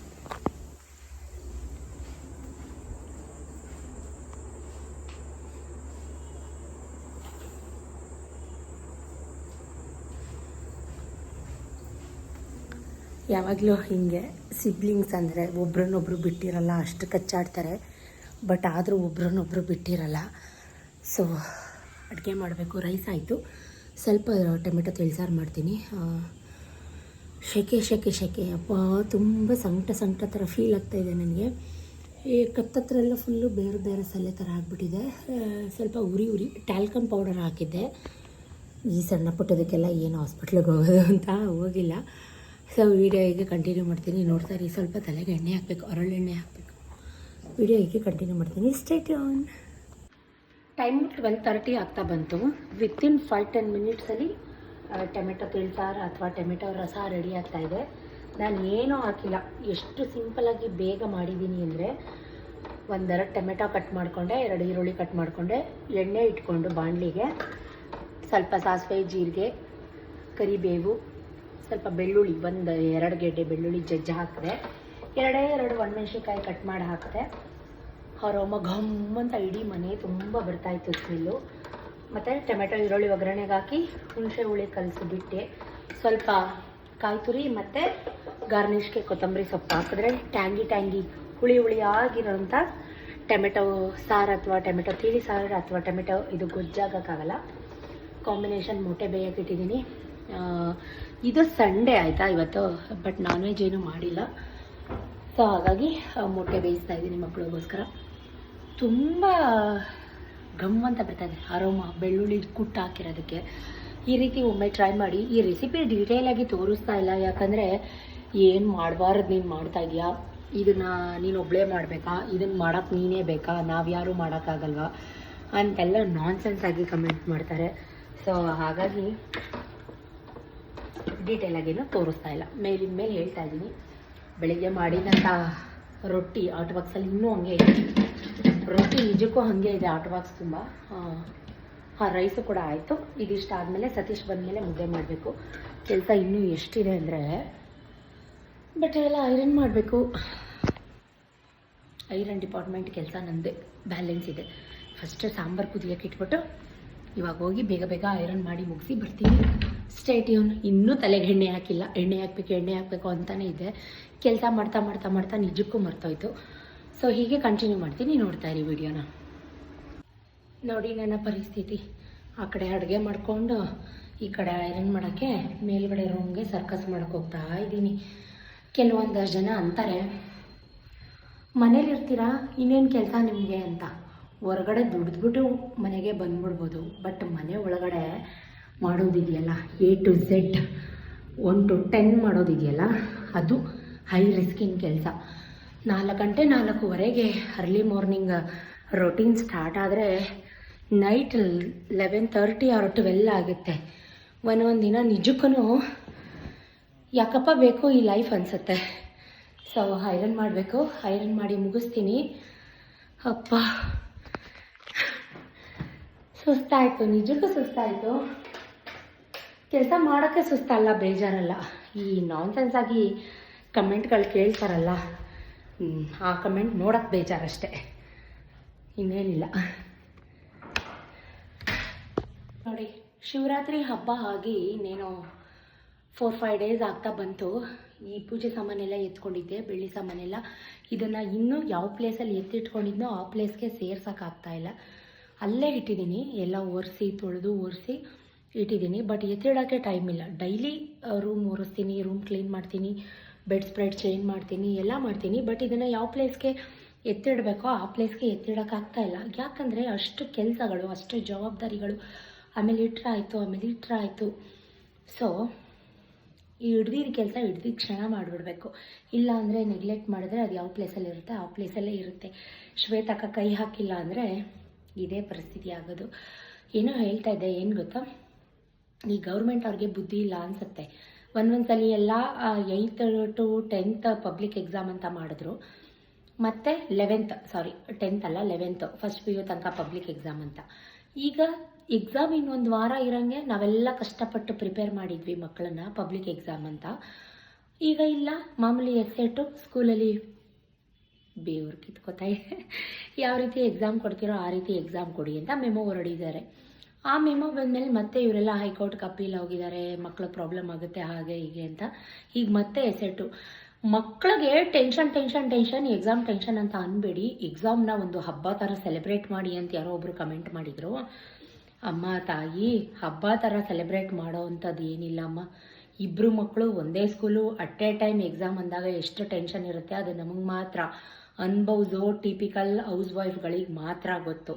ಯಾವಾಗಲೂ ಹೀಗೆ ಸಿಬ್ಲಿಂಗ್ಸ್ ಅಂದರೆ ಒಬ್ರನ್ನೊಬ್ರು ಬಿಟ್ಟಿರಲ್ಲ, ಅಷ್ಟು ಕಚ್ಚಾಡ್ತಾರೆ. ಬಟ್ ಆದರೂ ಒಬ್ರನ್ನೊಬ್ರು ಬಿಟ್ಟಿರಲ್ಲ. ಸೊ ಅಡುಗೆ ಮಾಡಬೇಕು ರೈಸ್ ಆಯಿತು. ಸ್ವಲ್ಪ ಟೊಮೆಟೊ ತಿಳಿಸಾರು ಮಾಡ್ತೀನಿ. ಸೆಕೆ ಶೆಕೆ ಶೆಕೆ ಅಪ್ಪ, ತುಂಬ ಸಂಕಟ ಸಂಕಟ ಥರ ಫೀಲ್ ಆಗ್ತಾಯಿದೆ ನನಗೆ. ಈ ಕತ್ತತ್ರ ಎಲ್ಲ ಫುಲ್ಲು ಬೇರೆ ಬೇರೆ ಸಲ್ಲೆ ಥರ ಆಗಿಬಿಟ್ಟಿದೆ. ಸ್ವಲ್ಪ ಉರಿ ಉರಿ ಟ್ಯಾಲ್ಕಮ್ ಪೌಡರ್ ಹಾಕಿದ್ದೆ. ಈ ಸಣ್ಣ ಪುಟ್ಟದಕ್ಕೆಲ್ಲ ಏನು ಹಾಸ್ಪಿಟ್ಲಿಗೆ ಹೋಗೋದು ಅಂತ ಹೋಗಿಲ್ಲ. ಸೊ ವೀಡಿಯೋ ಹೀಗೆ ಕಂಟಿನ್ಯೂ ಮಾಡ್ತೀನಿ. ನೋಡ್ತಾ ಇರಿ, ಸ್ವಲ್ಪ ತಲೆಗೆ ಎಣ್ಣೆ ಹಾಕಬೇಕು, ಅರಳೆಣ್ಣೆ ಹಾಕಬೇಕು. ವಿಡಿಯೋ ಕಂಟಿನ್ಯೂ ಮಾಡ್ತೀನಿ. State on time twelve thirty ಆಗ್ತಾ ಬಂತು. ವಿತಿನ್ ಫೈವ್ ಟೆನ್ ಮಿನಿಟ್ಸಲ್ಲಿ ಟೊಮೆಟೊ ತಿಳಿಸಾರು ಅಥವಾ ಟೊಮೆಟೊ ರಸ ರೆಡಿ ಆಗ್ತಾ ಇದೆ. ನಾನು ಏನೂ ಹಾಕಿಲ್ಲ. ಎಷ್ಟು ಸಿಂಪಲಾಗಿ ಬೇಗ ಮಾಡಿದ್ದೀನಿ ಅಂದರೆ ಒಂದೆರಡು ಟೊಮೆಟೊ ಕಟ್ ಮಾಡಿಕೊಂಡೆ, ಎರಡು ಈರುಳ್ಳಿ ಕಟ್ ಮಾಡಿಕೊಂಡೆ, ಎಣ್ಣೆ ಇಟ್ಕೊಂಡು ಬಾಣಲಿಗೆ, ಸ್ವಲ್ಪ ಸಾಸಿವೆ, ಜೀರಿಗೆ, ಕರಿಬೇವು, ಸ್ವಲ್ಪ ಬೆಳ್ಳುಳ್ಳಿ, ಒಂದು ಎರಡು ಗೆಡ್ಡೆ ಬೆಳ್ಳುಳ್ಳಿ ಜಜ್ಜಿ ಹಾಕಿದೆ, ಎರಡೇ ಎರಡು ಒಣಮೆಣ್ಸಿನ್ಕಾಯಿ ಕಟ್ ಮಾಡಿ ಹಾಕಿದೆ ಹೊರೊಮ್ಮ ಘಮ್ ಅಂತ ಇಡೀ ಮನೆ ತುಂಬ ಬರ್ತಾಯಿತ್ತು ಸ್ಮೆಲ್ಲು. ಮತ್ತು ಟೊಮೆಟೊ, ಈರುಳ್ಳಿ ಒಗ್ಗರಣೆಗೆ ಹಾಕಿ ಹುಣಸೆ ಹುಳಿ ಕಲಸಿಬಿಟ್ಟೆ. ಸ್ವಲ್ಪ ಕಾಯಿ ತುರಿ ಮತ್ತು ಗಾರ್ನಿಷ್ಗೆ ಕೊತ್ತಂಬರಿ ಸೊಪ್ಪು ಹಾಕಿದ್ರೆ ಟ್ಯಾಂಗಿ ಟ್ಯಾಂಗಿ ಹುಳಿ ಹುಳಿ ಆಗಿರೋಂಥ ಟೊಮೆಟೊ ಸಾರು ಅಥವಾ ಟೊಮೆಟೊ ತಿಳಿ ಸಾರು ಅಥವಾ ಟೊಮೆಟೊ, ಇದು ಗೊಜ್ಜಾಗೋಕ್ಕಾಗಲ್ಲ. ಕಾಂಬಿನೇಷನ್ ಮೊಟ್ಟೆ ಬೇಯಕ್ಕೆ ಇಟ್ಟಿದ್ದೀನಿ. ಇದು ಸಂಡೇ ಆಯಿತಾ ಇವತ್ತು, ಬಟ್ ನಾನ್ ವೆಜ್ ಏನೂ ಮಾಡಿಲ್ಲ. ಸೊ ಹಾಗಾಗಿ ಮೊಟ್ಟೆ ಬೇಯಿಸ್ತಾ ಇದ್ದೀನಿ ಮಕ್ಕಳಿಗೋಸ್ಕರ. ತುಂಬ ಗಮ್ ಅಂತ ಬರ್ತದೆ. ಅರೋಮ, ಬೆಳ್ಳುಳ್ಳಿ ಕುಟ್ಟು ಹಾಕಿರೋದಕ್ಕೆ. ಈ ರೀತಿ ಒಮ್ಮೆ ಟ್ರೈ ಮಾಡಿ, ಈ ರೆಸಿಪಿ ಡೀಟೇಲಾಗಿ ತೋರಿಸ್ತಾ ಇಲ್ಲ. ಯಾಕಂದರೆ ಏನು ಮಾಡಬಾರ್ದು ನೀನು ಮಾಡ್ತಾ ಇದೀಯಾ ಇದನ್ನು ನೀನು ಒಬ್ಬಳೇ ಮಾಡಬೇಕಾ? ಇದನ್ನು ಮಾಡೋಕ್ಕೆ ನೀನೇ ಬೇಕಾ? ನಾವ್ಯಾರೂ ಮಾಡೋಕ್ಕಾಗಲ್ವಾ? ಅಂತೆಲ್ಲ ನಾನ್ಸೆನ್ಸ್ ಆಗಿ ಕಮೆಂಟ್ ಮಾಡ್ತಾರೆ. ಸೊ ಹಾಗಾಗಿ ಡೀಟೇಲಾಗೇನು ತೋರಿಸ್ತಾ ಇಲ್ಲ. ಮೇಲಿನ ಮೇಲೆ ಹೇಳ್ತಾ ಇದ್ದೀನಿ. ಬೆಳಿಗ್ಗೆ ಮಾಡಿದಂಥ ರೊಟ್ಟಿ ಆಟ್ ಬಾಕ್ಸಲ್ಲಿ ಇನ್ನೂ ಹಂಗೆ ರೊಟ್ಟಿ ನಿಜಕ್ಕೂ ಹಾಗೆ ಇದೆ ಆಟ ಬಾಕ್ಸ್ ತುಂಬ ಹಾಂ ರೈಸು ಕೂಡ ಆಯಿತು. ಇದಿಷ್ಟು ಆದಮೇಲೆ ಸತೀಶ್ ಬಂದಮೇಲೆ ಮುದ್ದೆ ಮಾಡಬೇಕು. ಕೆಲಸ ಇನ್ನೂ ಎಷ್ಟಿದೆ ಅಂದರೆ ಬಟ್ ಎಲ್ಲ ಐರನ್ ಮಾಡಬೇಕು. ಐರನ್ ಡಿಪಾರ್ಟ್ಮೆಂಟ್ ಕೆಲಸ ನನ್ನದೇ ಬ್ಯಾಲೆನ್ಸ್ ಇದೆ. ಫಸ್ಟ್ ಸಾಂಬಾರು ಕುದಿಯೋಕೆ ಇಟ್ಬಿಟ್ಟು ಇವಾಗ ಹೋಗಿ ಬೇಗ ಬೇಗ ಐರನ್ ಮಾಡಿ ಮುಗಿಸಿ ಬರ್ತೀನಿ. ಸ್ಟೇಟ್ ಇವನ್ ಇನ್ನೂ ತಲೆಗೆ ಎಣ್ಣೆ ಹಾಕಿಲ್ಲ. ಎಣ್ಣೆ ಹಾಕ್ಬೇಕು, ಎಣ್ಣೆ ಹಾಕಬೇಕು ಅಂತಲೇ ಇದೆ. ಕೆಲಸ ಮಾಡ್ತಾ ಮಾಡ್ತಾ ಮಾಡ್ತಾ ನಿಜಕ್ಕೂ ಮರ್ತೋಯ್ತು. ಸೊ ಹೀಗೆ ಕಂಟಿನ್ಯೂ ಮಾಡ್ತೀನಿ. ನೋಡ್ತಾ ಇರಿ ವಿಡಿಯೋನ ನೋಡಿ ನನ್ನ ಪರಿಸ್ಥಿತಿ. ಆ ಕಡೆ ಅಡುಗೆ ಮಾಡಿಕೊಂಡು, ಈ ಕಡೆ ಐರನ್ ಮಾಡೋಕ್ಕೆ ಮೇಲ್ಗಡೆ ರೂಮ್ಗೆ ಸರ್ಕಸ್ ಮಾಡಕ್ಕೆ ಹೋಗ್ತಾ ಇದ್ದೀನಿ. ಕೆಲವೊಂದಷ್ಟು ಜನ ಅಂತಾರೆ, ಮನೇಲಿರ್ತೀರಾ? ಇನ್ನೇನು ಕೆಲಸ ನಿಮಗೆ? ಅಂತ. ಹೊರಗಡೆ ದುಡಿದ್ಬಿಟ್ಟು ಮನೆಗೆ ಬಂದ್ಬಿಡ್ಬೋದು. ಬಟ್ ಮನೆ ಒಳಗಡೆ ಮಾಡೋದಿದೆಯಲ್ಲ? A to Z one to ten ಮಾಡೋದಿದೆಯಲ್ಲ? ಅದು ಹೈ ರಿಸ್ಕಿನ ಕೆಲಸ. ನಾಲ್ಕು ಗಂಟೆ ನಾಲ್ಕೂವರೆಗೆ ಅರ್ಲಿ ಮಾರ್ನಿಂಗ್ ರೊಟೀನ್ ಸ್ಟಾರ್ಟ್ ಆದರೆ night eleven thirty or twelve ಆಗುತ್ತೆ. ಒಂದೊಂದು ದಿನ ನಿಜಕ್ಕೂ ಯಾಕಪ್ಪ ಬೇಕು ಈ ಲೈಫ್ ಅನಿಸುತ್ತೆ. ಸೊ ಐರನ್ ಮಾಡಬೇಕು. ಐರನ್ ಮಾಡಿ ಮುಗಿಸ್ತೀನಿ. ಅಪ್ಪ. ಸುಸ್ತಾಯಿತು. ನಿಜಕ್ಕೂ ಸುಸ್ತಾಯಿತು. ಕೆಲಸ ಮಾಡೋಕ್ಕೆ ಸುಸ್ತಲ್ಲ ಬೇಜಾರಲ್ಲ. ಈ ನಾನ್ಸೆನ್ಸ್ ಆಗಿ ಕಮೆಂಟ್ಗಳು ಕೇಳ್ತಾರಲ್ಲ. ಆ ಕಮೆಂಟ್ ನೋಡೋಕ್ಕೆ ಬೇಜಾರಷ್ಟೇ. ಇನ್ನೇನಿಲ್ಲ. ನೋಡಿ, ಶಿವರಾತ್ರಿ ಹಬ್ಬ ಆಗಿ ಇನ್ನೇನು ಫೋರ್ ಫೈವ್ ಡೇಸ್ ಆಗ್ತಾ ಬಂತು. ಈ ಪೂಜೆ ಸಾಮಾನೆಲ್ಲ ಎತ್ಕೊಂಡಿದ್ದೆ, ಬೆಳ್ಳಿ ಸಾಮಾನೆಲ್ಲ. ಇದನ್ನು ಇನ್ನೂ ಯಾವ ಪ್ಲೇಸಲ್ಲಿ ಎತ್ತಿಟ್ಕೊಂಡಿದ್ನೋ ಆ ಪ್ಲೇಸ್ಗೆ ಸೇರ್ಸೋಕ್ಕಾಗ್ತಾ ಇಲ್ಲ. ಅಲ್ಲೇ ಇಟ್ಟಿದ್ದೀನಿ, ಎಲ್ಲ ಒರೆಸಿ, ತೊಳೆದು ಒರೆಸಿ ಇಟ್ಟಿದ್ದೀನಿ. ಬಟ್ ಎತ್ತಿಡೋಕ್ಕೆ ಟೈಮ್ ಇಲ್ಲ. ಡೈಲಿ ರೂಮ್ ಒರೆಸ್ತೀನಿ ರೂಮ್ ಕ್ಲೀನ್ ಮಾಡ್ತೀನಿ. ಬೆಡ್ ಸ್ಪ್ರೆಡ್ ಚೇಂಜ್ ಮಾಡ್ತೀನಿ, ಎಲ್ಲ ಮಾಡ್ತೀನಿ ಬಟ್ ಇದನ್ನು ಯಾವ ಪ್ಲೇಸ್ಗೆ ಎತ್ತಿಡಬೇಕೋ ಆ ಪ್ಲೇಸ್ಗೆ ಎತ್ತಿಡೋಕ್ಕಾಗ್ತಾ ಇಲ್ಲ. ಯಾಕಂದರೆ ಅಷ್ಟು ಕೆಲಸಗಳು, ಅಷ್ಟು ಜವಾಬ್ದಾರಿಗಳು ಆಮೇಲೆ ಇಟ್ರ ಆಯಿತು, ಆಮೇಲೆ ಇಟ್ರ ಆಯಿತು. ಸೊ ಈ ಹಿಡ್ದಿದ್ದ ಕೆಲಸ ಹಿಡ್ದಿದ್ದ ಕ್ಷಣ ಮಾಡಿಬಿಡ್ಬೇಕು. ಇಲ್ಲ ಅಂದರೆ ನೆಗ್ಲೆಕ್ಟ್ ಮಾಡಿದ್ರೆ ಅದು ಯಾವ ಪ್ಲೇಸಲ್ಲಿ ಇರುತ್ತೆ, ಆ ಪ್ಲೇಸಲ್ಲೇ ಇರುತ್ತೆ. ಶ್ವೇತಕ್ಕ ಕೈ ಹಾಕಿಲ್ಲ ಅಂದರೆ ಇದೇ ಪರಿಸ್ಥಿತಿ ಆಗೋದು. ಏನೋ ಹೇಳ್ತಾ ಇದ್ದೆ, ಏನು ಗೊತ್ತಾ? ಈ ಗೌರ್ಮೆಂಟ್ ಅವ್ರಿಗೆ ಬುದ್ಧಿ ಇಲ್ಲ ಅನಿಸುತ್ತೆ. ಒಂದೊಂದ್ಸಲಿ ಎಲ್ಲ eighth to tenth public exam ಅಂತ ಮಾಡಿದ್ರು. ಮತ್ತು ಲೆವೆಂತ್ ಸಾರಿ ಟೆಂತ್ ಅಲ್ಲ ಲೆವೆಂತ್ ಫಸ್ಟ್ ಪಿ ಯು ತನಕ ಪಬ್ಲಿಕ್ ಎಕ್ಸಾಮ್ ಅಂತ. ಈಗ ಎಕ್ಸಾಮ್ ಇನ್ನೊಂದು ವಾರ ಇರೋಂಗೆ ನಾವೆಲ್ಲ ಕಷ್ಟಪಟ್ಟು ಪ್ರಿಪೇರ್ ಮಾಡಿದ್ವಿ ಮಕ್ಕಳನ್ನ ಪಬ್ಲಿಕ್ ಎಕ್ಸಾಮ್ ಅಂತ. ಈಗ ಇಲ್ಲ, ಮಾಮೂಲಿ ಎಸ್ಸೆಟ್ಟು ಸ್ಕೂಲಲ್ಲಿ ಬೇವ್ರು ಕಿತ್ಕೋತಾ ಇದೆ ಯಾವ ರೀತಿ ಎಕ್ಸಾಮ್ ಕೊಡ್ತೀರೋ ಆ ರೀತಿ ಎಕ್ಸಾಮ್ ಕೊಡಿ ಅಂತ ಮೆಮೊ ಹೊರಡಿದ್ದಾರೆ. ಆ ಮೆಮೊ ಬಂದಮೇಲೆ ಮತ್ತೆ ಇವರೆಲ್ಲ ಹೈಕೋರ್ಟ್ಗೆ ಅಪೀಲ್ ಹೋಗಿದ್ದಾರೆ ಮಕ್ಕಳ ಪ್ರಾಬ್ಲಮ್ ಆಗುತ್ತೆ ಹಾಗೆ ಹೀಗೆ ಅಂತ. ಈಗ ಮತ್ತೆ ಎಸೆಟು. ಮಕ್ಕಳಿಗೆ tension tension tension exam tension ಅಂತ ಅನ್ಬೇಡಿ. ಎಕ್ಸಾಮ್ನ ಒಂದು ಹಬ್ಬ ಥರ ಸೆಲೆಬ್ರೇಟ್ ಮಾಡಿ ಅಂತ ಯಾರೋ ಒಬ್ರು ಕಮೆಂಟ್ ಮಾಡಿದರು. ಅಮ್ಮ, ತಾಯಿ, ಹಬ್ಬ ಥರ ಸೆಲೆಬ್ರೇಟ್ ಮಾಡೋ ಅಂಥದ್ದು ಏನಿಲ್ಲ ಅಮ್ಮ. ಇಬ್ಬರು ಮಕ್ಕಳು ಒಂದೇ school at a time exam ಅಂದಾಗ ಎಷ್ಟು ಟೆನ್ಷನ್ ಇರುತ್ತೆ, ಅದು ನಮಗೆ ಮಾತ್ರ. ಅನ್ಭವ್ಸೋ ಟಿಪಿಕಲ್ ಹೌಸ್ ವೈಫ್ಗಳಿಗೆ ಮಾತ್ರ ಗೊತ್ತು.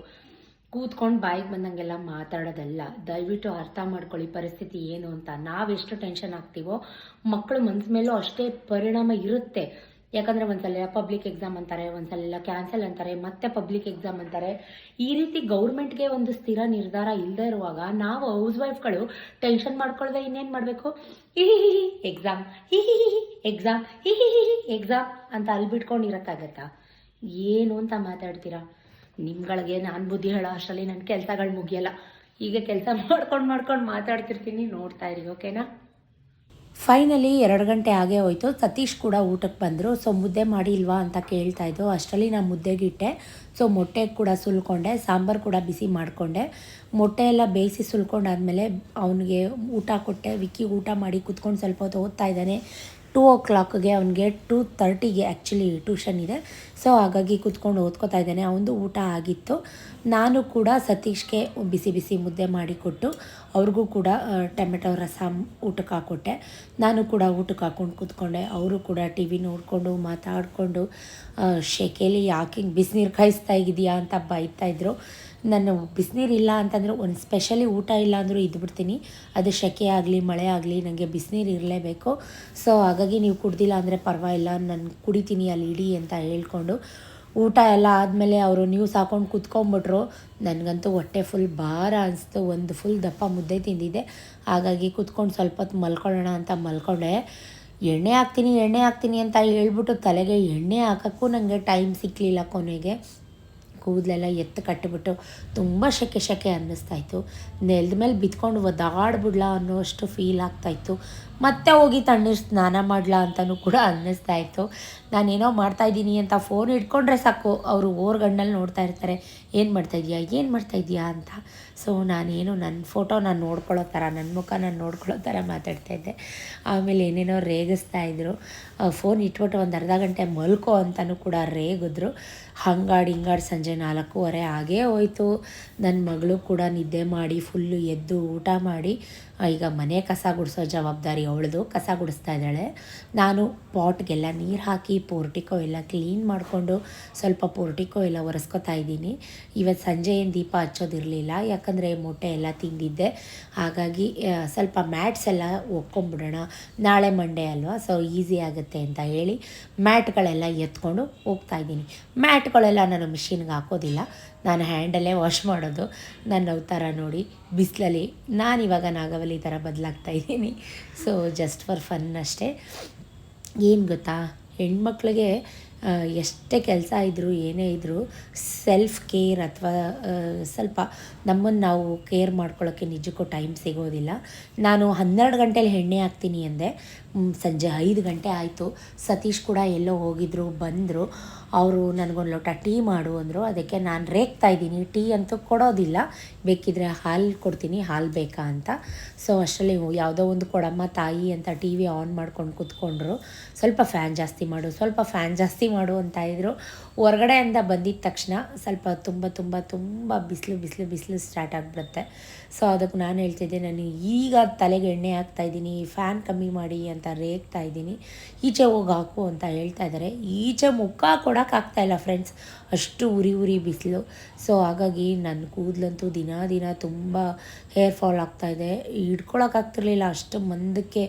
ಕೂತ್ಕೊಂಡು ಬಾಯಿಗೆ ಬಂದಂಗೆಲ್ಲ ಮಾತಾಡೋದಲ್ಲ. ದಯವಿಟ್ಟು ಅರ್ಥ ಮಾಡ್ಕೊಳ್ಳಿ ಪರಿಸ್ಥಿತಿ ಏನು ಅಂತ. ನಾವೆಷ್ಟು ಟೆನ್ಷನ್ ಆಗ್ತೀವೋ ಮಕ್ಕಳು ಮನ್ಸ್ ಮೇಲೂ ಅಷ್ಟೇ ಪರಿಣಾಮ ಇರುತ್ತೆ. ಯಾಕಂದರೆ ಒಂದ್ಸಲ ಪಬ್ಲಿಕ್ ಎಕ್ಸಾಮ್ ಅಂತಾರೆ, ಒಂದ್ಸಲ ಕ್ಯಾನ್ಸಲ್ ಅಂತಾರೆ, ಮತ್ತೆ ಪಬ್ಲಿಕ್ ಎಕ್ಸಾಮ್ ಅಂತಾರೆ. ಈ ರೀತಿ ಗೌರ್ಮೆಂಟ್ಗೆ ಒಂದು ಸ್ಥಿರ ನಿರ್ಧಾರ ಇಲ್ಲದೆ ಇರುವಾಗ ನಾವು ಹೌಸ್ ವೈಫ್ಗಳು ಟೆನ್ಷನ್ ಮಾಡ್ಕೊಳ್ದೆ ಇನ್ನೇನು ಮಾಡಬೇಕು? ಎಕ್ಸಾಮ್. ಎಕ್ಸಾಮ್. ಎಕ್ಸಾಮ್ ಅಂತ ಅಲ್ಲಿ ಬಿಟ್ಕೊಂಡು ಏನು ಅಂತ ಮಾತಾಡ್ತೀರಾ? ನಿಮ್ಗಳಿಗೆ ನಾನು ಬುದ್ಧಿ ಹೇಳೋ ಅಷ್ಟರಲ್ಲಿ ನನ್ನ ಕೆಲಸಗಳು ಮುಗಿಯಲ್ಲ. ಈಗ ಕೆಲಸ ಮಾಡ್ಕೊಂಡು ಮಾಡ್ಕೊಂಡು ಮಾತಾಡ್ತಿರ್ತೀನಿ, ನೋಡ್ತಾ ಇರಿ, ಓಕೆನಾ? ಫೈನಲಿ ಎರಡು ಗಂಟೆ ಆಗೇ ಹೋಯ್ತು. ಸತೀಶ್ ಕೂಡ ಊಟಕ್ಕೆ ಬಂದರು. ಸೊ, ಮುದ್ದೆ ಮಾಡಿ ಇಲ್ವಾ ಅಂತ ಕೇಳ್ತಾ ಇದ್ದು ಅಷ್ಟರಲ್ಲಿ ನಾನು ಮುದ್ದೆಗಿಟ್ಟೆ ಸೊ, ಮೊಟ್ಟೆ ಕೂಡ ಸುಲ್ಕೊಂಡೆ. ಸಾಂಬಾರು ಕೂಡ ಬಿಸಿ ಮಾಡಿಕೊಂಡೆ. ಮೊಟ್ಟೆ ಎಲ್ಲ ಬೇಯಿಸಿ ಸುಲ್ಕೊಂಡಾದಮೇಲೆ ಅವನಿಗೆ ಊಟ ಕೊಟ್ಟೆ. ವಿಕ್ಕಿ ಊಟ ಮಾಡಿ ಕುತ್ಕೊಂಡು ಸ್ವಲ್ಪ ಹೊತ್ತು ಓದ್ತಾ ಇದ್ದಾನೆ. ಟೂ ಓ ಕ್ಲಾಕ್ಗೆ ಅವನಿಗೆ ಟೂ ತರ್ಟಿಗೆ ಆ್ಯಕ್ಚುಲಿ ಟ್ಯೂಷನ್ ಇದೆ. ಸೊ ಹಾಗಾಗಿ ಕೂತ್ಕೊಂಡು ಓದ್ಕೋತಾ ಇದ್ದಾನೆ. ಅವನದು ಊಟ ಆಗಿತ್ತು. ನಾನು ಕೂಡ ಸತೀಶ್ಗೆ ಬಿಸಿ ಬಿಸಿ ಮುದ್ದೆ ಮಾಡಿಕೊಟ್ಟು ಅವ್ರಿಗೂ ಕೂಡ ಟೊಮೆಟೊ ರಸ ಊಟಕ್ಕೆ ಹಾಕ್ಕೊಟ್ಟೆ. ನಾನು ಕೂಡ ಊಟಕ್ಕೆ ಹಾಕ್ಕೊಂಡು ಕೂತ್ಕೊಂಡೆ. ಅವರು ಕೂಡ ಟಿ ವಿ ನೋಡಿಕೊಂಡು, ಮಾತಾಡಿಕೊಂಡು ಶೆಕೆಲಿ ಯಾಕೆ ಬಿಸಿನೀರು ಕಾಯಿಸ್ತಾ ಇದೆಯಾ ಅಂತ ಬೈತಾಯಿದ್ರು ನಾನು ಬಿಸಿನೀರು ಇಲ್ಲ ಅಂತಂದರೆ ಒಂದು ಸ್ಪೆಷಲಿ ಊಟ ಇಲ್ಲ ಅಂದರೂ ಇದ್ಬಿಡ್ತೀನಿ ಅದು ಸೆಕೆ ಆಗಲಿ, ಮಳೆ ಆಗಲಿ ನನಗೆ ಬಿಸಿನೀರು ಇರಲೇಬೇಕು. ಸೊ, ಹಾಗಾಗಿ ನೀವು ಕುಡ್ದಿಲ್ಲ ಅಂದರೆ ಪರವಾಗಿಲ್ಲ, ನಾನು ಕುಡಿತೀನಿ, ಅಲ್ಲಿ ಇಡಿ ಅಂತ ಹೇಳ್ಕೊಂಡು ಊಟ ಎಲ್ಲ ಆದಮೇಲೆ ಅವರು ನ್ಯೂಸ್ ಹಾಕೊಂಡು ಕುತ್ಕೊಂಡ್ಬಿಟ್ರು ನನಗಂತೂ ಹೊಟ್ಟೆ ಫುಲ್ ಭಾರ ಅನಿಸ್ತು. ಒಂದು ಫುಲ್ ದಪ್ಪ ಮುದ್ದೆ ತಿಂದಿದ್ದೆ. ಹಾಗಾಗಿ ಕುತ್ಕೊಂಡು ಸ್ವಲ್ಪ ಹೊತ್ತು ಮಲ್ಕೊಳ್ಳೋಣ ಅಂತ ಮಲ್ಕೊಂಡೆ. ಎಣ್ಣೆ ಹಾಕ್ತೀನಿ ಎಣ್ಣೆ ಹಾಕ್ತೀನಿ ಅಂತ ಹೇಳ್ಬಿಟ್ಟು ತಲೆಗೆ ಎಣ್ಣೆ ಹಾಕೋಕ್ಕೂ ನನಗೆ ಟೈಮ್ ಸಿಕ್ಕಲಿಲ್ಲ ಕೊನೆಗೆ. ಕೂದಲೆಲ್ಲ ಎತ್ತು ಕಟ್ಟಿಬಿಟ್ಟು ತುಂಬ ಶೆಕೆ ಶೆಕೆ ಅನ್ನಿಸ್ತಾಯಿತ್ತು ನೆಲದ ಮೇಲೆ ಬಿತ್ಕೊಂಡು ಒದಾಡ್ಬಿಡ್ಲ ಅನ್ನೋಷ್ಟು ಫೀಲ್ ಆಗ್ತಾಯಿತ್ತು ಮತ್ತೆ ಹೋಗಿ ತಣ್ಣೀರು ಸ್ನಾನ ಮಾಡಲಾ ಅಂತಲೂ ಕೂಡ ಅನ್ನಿಸ್ತಾ ಇತ್ತು. ನಾನೇನೋ ಮಾಡ್ತಾಯಿದ್ದೀನಿ ಅಂತ ಫೋನ್ ಇಟ್ಕೊಂಡ್ರೆ ಸಾಕು. ಅವರು ಓರ್ಗಣ್ಣಲ್ಲಿ ನೋಡ್ತಾ ಇರ್ತಾರೆ. ಏನು ಮಾಡ್ತಾಯಿದ್ಯಾ ಏನು ಮಾಡ್ತಾಯಿದ್ಯಾ ಅಂತ. ಸೊ ನಾನೇನು ನನ್ನ ಫೋಟೋ ನಾನು ನೋಡ್ಕೊಳ್ಳೋ ಥರ, ನನ್ನ ಮುಖ ನಾನು ನೋಡ್ಕೊಳ್ಳೋ ಥರ ಮಾತಾಡ್ತಾ ಇದ್ದೆ. ಆಮೇಲೆ ಏನೇನೋ ರೇಗಿಸ್ತಾ ಇದ್ರು. ಫೋನ್ ಇಟ್ಬಿಟ್ಟು ಒಂದು ಅರ್ಧ ಗಂಟೆ ಮಲ್ಕೋ ಅಂತಲೂ ಕೂಡ ರೇಗಿದ್ರು. ಹಂಗಾಡಿ ಹಿಂಗಾಡಿ ಸಂಜೆ ನಾಲ್ಕೂವರೆ ಆಗೇ ಹೋಯ್ತು. ನನ್ನ ಮಗಳು ಕೂಡ ನಿದ್ದೆ ಮಾಡಿ ಫುಲ್ಲು ಎದ್ದು ಊಟ ಮಾಡಿ ಈಗ ಮನೆ ಕಸ ಗುಡಿಸೋ ಜವಾಬ್ದಾರಿ ಅವಳದು, ಕಸ ಗುಡಿಸ್ತಾ ಇದ್ದಾಳೆ. ನಾನು ಪಾಟ್ಗೆಲ್ಲ ನೀರು ಹಾಕಿ, ಪೋರ್ಟಿಕೋ ಎಲ್ಲ ಕ್ಲೀನ್ ಮಾಡಿಕೊಂಡು ಸ್ವಲ್ಪ ಪೋರ್ಟಿಕೋ ಎಲ್ಲ ಒರೆಸ್ಕೊತಾ ಇದ್ದೀನಿ. ಇವತ್ತು ಸಂಜೆ ಏನು ದೀಪ ಹಚ್ಚೋದಿರಲಿಲ್ಲ, ಯಾಕಂದರೆ ಮೊಟ್ಟೆ ಎಲ್ಲ ತಿಂದಿದ್ದೆ. ಹಾಗಾಗಿ ಸ್ವಲ್ಪ ಮ್ಯಾಟ್ಸ್ ಎಲ್ಲ ಒಕ್ಕೊಂಬಿಡೋಣ ನಾಳೆ ಮಂಡೇ ಅಲ್ವಾ? ಸೊ ಈಸಿ ಆಗುತ್ತೆ ಅಂತ ಹೇಳಿ ಮ್ಯಾಟ್ಗಳೆಲ್ಲ ಎತ್ಕೊಂಡು ಹೋಗ್ತಾ ಇದ್ದೀನಿ. ಮ್ಯಾಟ್ಗಳೆಲ್ಲ ನಾನು ಮಿಷಿನ್ಗೆ ಹಾಕೋದಿಲ್ಲ. ನಾನು ಹ್ಯಾಂಡಲ್ಲೇ ವಾಶ್ ಮಾಡೋದು. ನನ್ನ ಥರ ನೋಡಿ ಬಿಸಿಲಲ್ಲಿ ನಾನಿವಾಗ ನಾಗವಲ್ಲಿ ಥರ ಬದಲಾಗ್ತಾ ಇದ್ದೀನಿ. ಸೊ ಜಸ್ಟ್ ಫಾರ್ ಫನ್ ಅಷ್ಟೇ. ಏನು ಗೊತ್ತಾ? ಹೆಣ್ಮಕ್ಳಿಗೆ ಎಷ್ಟೇ ಕೆಲಸ ಇದ್ದರೂ ಏನೇ ಇದ್ದರೂ ಸೆಲ್ಫ್ ಕೇರ್ ಅಥವಾ ಸ್ವಲ್ಪ ನಮ್ಮನ್ನು ನಾವು ಕೇರ್ ಮಾಡ್ಕೊಳ್ಳೋಕ್ಕೆ ನಿಜಕ್ಕೂ ಟೈಮ್ ಸಿಗೋದಿಲ್ಲ. ನಾನು ಹನ್ನೆರಡು ಗಂಟೆಲಿ ಎಣ್ಣೆ ಹಾಕ್ತೀನಿ ಅಂದೆ. ಸಂಜೆ ಐದು ಗಂಟೆ ಆಯಿತು. ಸತೀಶ್ ಕೂಡ ಎಲ್ಲೋ ಹೋಗಿದ್ರು, ಬಂದರು. ಅವರು ನನಗೊಂದು ಲೋಟ ಟೀ ಮಾಡು ಅಂದರು. ಅದಕ್ಕೆ ನಾನು ರೇಗ್ತಾ ಇದ್ದೀನಿ. ಟೀ ಅಂತೂ ಕೊಡೋದಿಲ್ಲ. ಬೇಕಿದ್ರೆ ಹಾಲು ಕೊಡ್ತೀನಿ. ಹಾಲು ಬೇಕಾ ಅಂತ. ಸೊ ಅಷ್ಟರಲ್ಲಿ ಯಾವುದೋ ಒಂದು ಕೊಡಮ್ಮ ತಾಯಿ ಅಂತ ಟಿ ವಿ ಆನ್ ಮಾಡ್ಕೊಂಡು ಕೂತ್ಕೊಂಡ್ರು. ಸ್ವಲ್ಪ ಫ್ಯಾನ್ ಜಾಸ್ತಿ ಮಾಡು, ಸ್ವಲ್ಪ ಫ್ಯಾನ್ ಜಾಸ್ತಿ ಮಾಡು ಅಂತ ಇದ್ದರು ಹೊರಗಡೆಯಿಂದ ಬಂದಿದ್ದ ತಕ್ಷಣ ಸ್ವಲ್ಪ ತುಂಬ ತುಂಬ ತುಂಬ ಬಿಸಿಲು ಬಿಸಿಲು ಬಿಸಿಲು ಸ್ಟಾರ್ಟ್ ಆಗಿಬಿಡುತ್ತೆ. ಸೊ ಅದಕ್ಕೆ ನಾನು ಹೇಳ್ತಿದ್ದೆ, ನಾನು ಈಗ ತಲೆಗೆ ಎಣ್ಣೆ ಹಾಕ್ತಾ ಇದ್ದೀನಿ ಫ್ಯಾನ್ ಕಮ್ಮಿ ಮಾಡಿ ಅಂತ ರೇಗ್ತಾ ಇದ್ದೀನಿ. ಈಚೆ ಹೋಗಿ ಹಾಕು ಅಂತ ಹೇಳ್ತಾ ಇದ್ದಾರೆ. ಈಚೆ ಮುಖ ಕೊಡೋಕ್ಕಾಗ್ತಾಯಿಲ್ಲ ಫ್ರೆಂಡ್ಸ್ ಅಷ್ಟು ಉರಿ ಉರಿ ಬಿಸಿಲು. ಸೊ ಹಾಗಾಗಿ ನನ್ನ ಕೂದಲಂತೂ ದಿನ ದಿನ ತುಂಬ ಹೇರ್ ಫಾಲ್ ಆಗ್ತಾಯಿದೆ ಹಿಡ್ಕೊಳಕ್ಕಾಗ್ತಿರ್ಲಿಲ್ಲ ಅಷ್ಟು ಮಂದಕ್ಕೆ,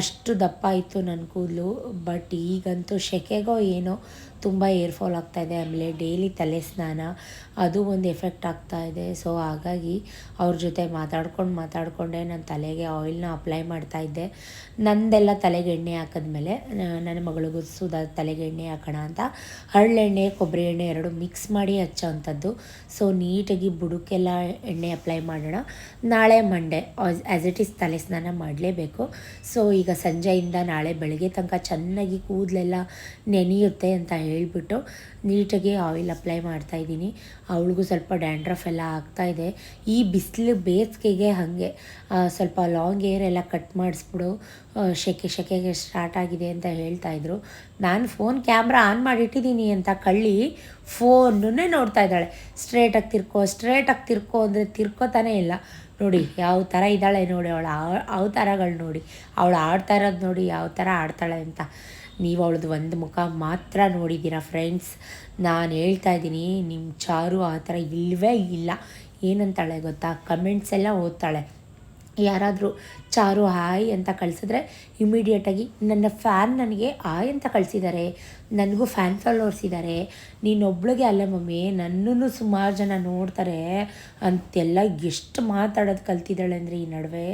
ಅಷ್ಟು ದಪ್ಪ ಇತ್ತು ನನ್ನ ಕೂದಲು. ಬಟ್ ಈಗಂತೂ ಸೆಕೆಗೋ ಏನೋ ತುಂಬ ಹೇರ್ ಫಾಲ್ ಆಗ್ತಾಯಿದೆ ಆಮೇಲೆ ಡೈಲಿ ತಲೆ ಸ್ನಾನ ಅದು ಒಂದು ಎಫೆಕ್ಟ್ ಆಗ್ತಾ ಇದೆ. ಸೊ ಹಾಗಾಗಿ ಅವ್ರ ಜೊತೆ ಮಾತಾಡ್ಕೊಂಡು ಮಾತಾಡಿಕೊಂಡೆ ನನ್ನ ತಲೆಗೆ ಆಯಿಲ್ನ ಅಪ್ಲೈ ಮಾಡ್ತಾ ಇದ್ದೆ. ನಂದೆಲ್ಲ ತಲೆಗೆ ಎಣ್ಣೆ ಹಾಕಿದ್ಮೇಲೆ ನನ್ನ ಮಗಳಿಗೂ ಸುಧಾ ತಲೆಗೆ ಎಣ್ಣೆ ಹಾಕೋಣ ಅಂತ. ಹರಳೆಣ್ಣೆ ಕೊಬ್ಬರಿ ಎಣ್ಣೆ ಎರಡು ಮಿಕ್ಸ್ ಮಾಡಿ ಹಚ್ಚೋ ಅಂಥದ್ದು ಸೊ ನೀಟಾಗಿ ಬುಡಕ್ಕೆಲ್ಲ ಎಣ್ಣೆ ಅಪ್ಲೈ ಮಾಡೋಣ. ನಾಳೆ ಮಂಡೆ ಆಸ್ ಇಟ್ ಈಸ್ ತಲೆ ಸ್ನಾನ ಮಾಡಲೇಬೇಕು. ಸೊ ಈಗ ಸಂಜೆಯಿಂದ ನಾಳೆ ಬೆಳಗ್ಗೆ ತನಕ ಚೆನ್ನಾಗಿ ಕೂದಲೆಲ್ಲ ನೆನೆಯುತ್ತೆ ಅಂತ ಹೇಳಿಬಿಟ್ಟು ನೀಟಾಗಿ ಆಯಿಲ್ ಅಪ್ಲೈ ಮಾಡ್ತಾ ಇದ್ದೀನಿ. ಅವಳಿಗೂ ಸ್ವಲ್ಪ ಡ್ಯಾಂಡ್ರಫ್ ಎಲ್ಲ ಇದೆ. ಈ ಬಿಸಿಲು ಬೇಸಿಗೆಗೆ ಹಾಗೆ ಸ್ವಲ್ಪ ಲಾಂಗ್ ಏರ್ ಎಲ್ಲ ಕಟ್ ಮಾಡಿಸ್ಬಿಡು ಶೆಕೆ ಶೆಕೆಗೆ ಸ್ಟಾರ್ಟ್ ಆಗಿದೆ ಅಂತ ಹೇಳ್ತಾಯಿದ್ರು ನಾನು ಫೋನ್ ಕ್ಯಾಮ್ರಾ ಆನ್ ಮಾಡಿಟ್ಟಿದ್ದೀನಿ ಅಂತ ಕಳ್ಳಿ ಫೋನನ್ನೇ ನೋಡ್ತಾ ಇದ್ದಾಳೆ. ಸ್ಟ್ರೇಟಾಗಿ ತಿರ್ಕೋ ಸ್ಟ್ರೇಟಾಗಿ ತಿರ್ಕೋ ಅಂದರೆ ತಿರ್ಕೋತಾನೆ ಇಲ್ಲ. ನೋಡಿ, ಯಾವ ಥರ ಇದ್ದಾಳೆ ನೋಡಿ, ಅವಳು ಅವತಾರಗಳು ನೋಡಿ, ಅವಳು ಆಡ್ತಾ ಇರೋದು ನೋಡಿ, ಯಾವ ಥರ ಆಡ್ತಾಳೆ ಅಂತ. ನೀವು ಅವಳದು ಒಂದು ಮುಖ ಮಾತ್ರ ನೋಡಿದ್ದೀರಾ ಫ್ರೆಂಡ್ಸ್ ನಾನು ಹೇಳ್ತಾ ಇದ್ದೀನಿ ನಿಮ್ಮ ಚಾರು ಆ ಥರ ಇಲ್ಲವೇ ಇಲ್ಲ. ಏನಂತಾಳೆ ಗೊತ್ತಾ? ಕಮೆಂಟ್ಸ್ ಎಲ್ಲ ಓದ್ತಾಳೆ. ಯಾರಾದರೂ ಚಾರು ಹಾಯ್ ಅಂತ ಕಳಿಸಿದ್ರೆ ಇಮಿಡಿಯೇಟಾಗಿ ನನ್ನ ಫ್ಯಾನ್ ನನಗೆ ಆಯ್ ಅಂತ ಕಳಿಸಿದ್ದಾರೆ ನನಗೂ ಫ್ಯಾನ್ ಫಾಲೋವರ್ಸ್ ಇದ್ದಾರೆ ನೀನೊಬ್ಳಿಗೆ ಅಲ್ಲ ಮಮ್ಮಿ, ನನ್ನನ್ನು ಸುಮಾರು ಜನ ನೋಡ್ತಾರೆ. ಅಂತೆಲ್ಲ ಎಷ್ಟು ಮಾತಾಡೋದು ಕಲ್ತಿದ್ದಾಳೆ ಅಂದರೆ ಈ ನಡುವೆ.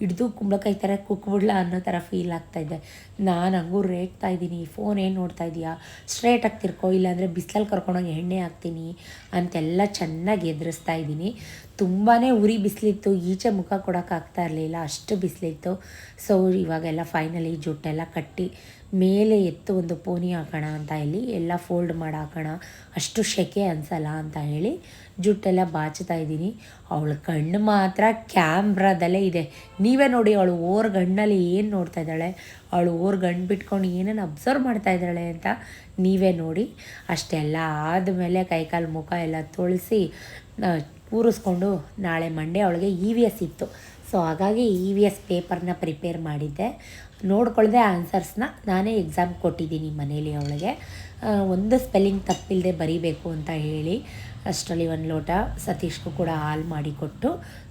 ಹಿಡ್ದು ಕುಂಬಳಕಾಯಿ ಥರ ಕುಕ್ಬಿಡ್ಲಾ ಅನ್ನೋ ಥರ ಫೀಲ್ ಆಗ್ತಾ ಇದೆ. ನಾನು ಹಂಗೂ ರೇಗ್ತಾ ಇದ್ದೀನಿ. ಫೋನ್ ಏನು ನೋಡ್ತಾ ಇದೆಯಾ? ಸ್ಟ್ರೇಟ್ ಆಗ್ತಿರ್ಕೋ ಇಲ್ಲಾಂದರೆ ಬಿಸಿಲಲ್ಲಿ ಕರ್ಕೊಂಡೋಗಿ ಎಣ್ಣೆ ಹಾಕ್ತೀನಿ ಅಂತೆಲ್ಲ ಚೆನ್ನಾಗಿ ಎದುರಿಸ್ತಾ ಇದ್ದೀನಿ. ತುಂಬಾ ಉರಿ ಬಿಸಿಲಿತ್ತು, ಈಚೆ ಮುಖ ಕೊಡೋಕ್ಕಾಗ್ತಾ ಇರಲಿಲ್ಲ, ಅಷ್ಟು ಬಿಸಿಲಿತ್ತು. ಸೊ ಇವಾಗೆಲ್ಲ ಫೈನಲಿ ಜುಟ್ಟೆಲ್ಲ ಕಟ್ಟಿ ಮೇಲೆ ಎತ್ತು ಒಂದು ಪೋನಿ ಹಾಕೋಣ ಅಂತ ಹೇಳಿ, ಎಲ್ಲ ಫೋಲ್ಡ್ ಮಾಡಿ ಹಾಕೋಣ ಅಷ್ಟು ಶೆಕೆ ಅನಿಸಲ್ಲ ಅಂತ ಹೇಳಿ ಜುಟ್ಟೆಲ್ಲ ಬಾಚ್ತಾ ಇದ್ದೀನಿ. ಅವಳ ಕಣ್ಣು ಮಾತ್ರ ಕ್ಯಾಮ್ರಾದಲ್ಲೇ ಇದೆ. ನೀವೇ ನೋಡಿ, ಅವಳು ಓರ್ ಗಣ್ಣಲ್ಲಿ ಏನು ನೋಡ್ತಾ ಇದ್ದಾಳೆ, ಅವಳು ಓರ್ ಗಣ್ಣು ಬಿಟ್ಕೊಂಡು ಏನೇನು ಅಬ್ಸರ್ವ್ ಮಾಡ್ತಾ ಇದ್ದಾಳೆ ಅಂತ ನೀವೇ ನೋಡಿ. ಅಷ್ಟೆಲ್ಲ ಆದಮೇಲೆ ಕೈಕಾಲು ಮುಖ ಎಲ್ಲ ತೊಳಸಿ ಕೂರಿಸ್ಕೊಂಡು ನಾಳೆ ಮಂಡೇ ಅವಳಿಗೆ ಇ ವಿ ಎಸ್ ಇತ್ತು. ಸೊ ಹಾಗಾಗಿ ಇ ವಿ ಎಸ್ ಪೇಪರ್ನ ಪ್ರಿಪೇರ್ ಮಾಡಿದ್ದೆ. ನೋಡ್ಕೊಳ್ದೆ ಆನ್ಸರ್ಸ್ನ ನಾನೇ ಎಕ್ಸಾಮ್ ಕೊಟ್ಟಿದ್ದೀನಿ ಮನೇಲಿ ಅವಳಿಗೆ. ಒಂದು ಸ್ಪೆಲ್ಲಿಂಗ್ ತಪ್ಪಿಲ್ಲದೆ ಬರೀಬೇಕು ಅಂತ ಹೇಳಿ ಅಷ್ಟರಲ್ಲಿ ಒಂದು ಲೋಟ ಸತೀಶ್ಗೂ ಕೂಡ ಹಾಲು ಮಾಡಿ ಕೊಟ್ಟು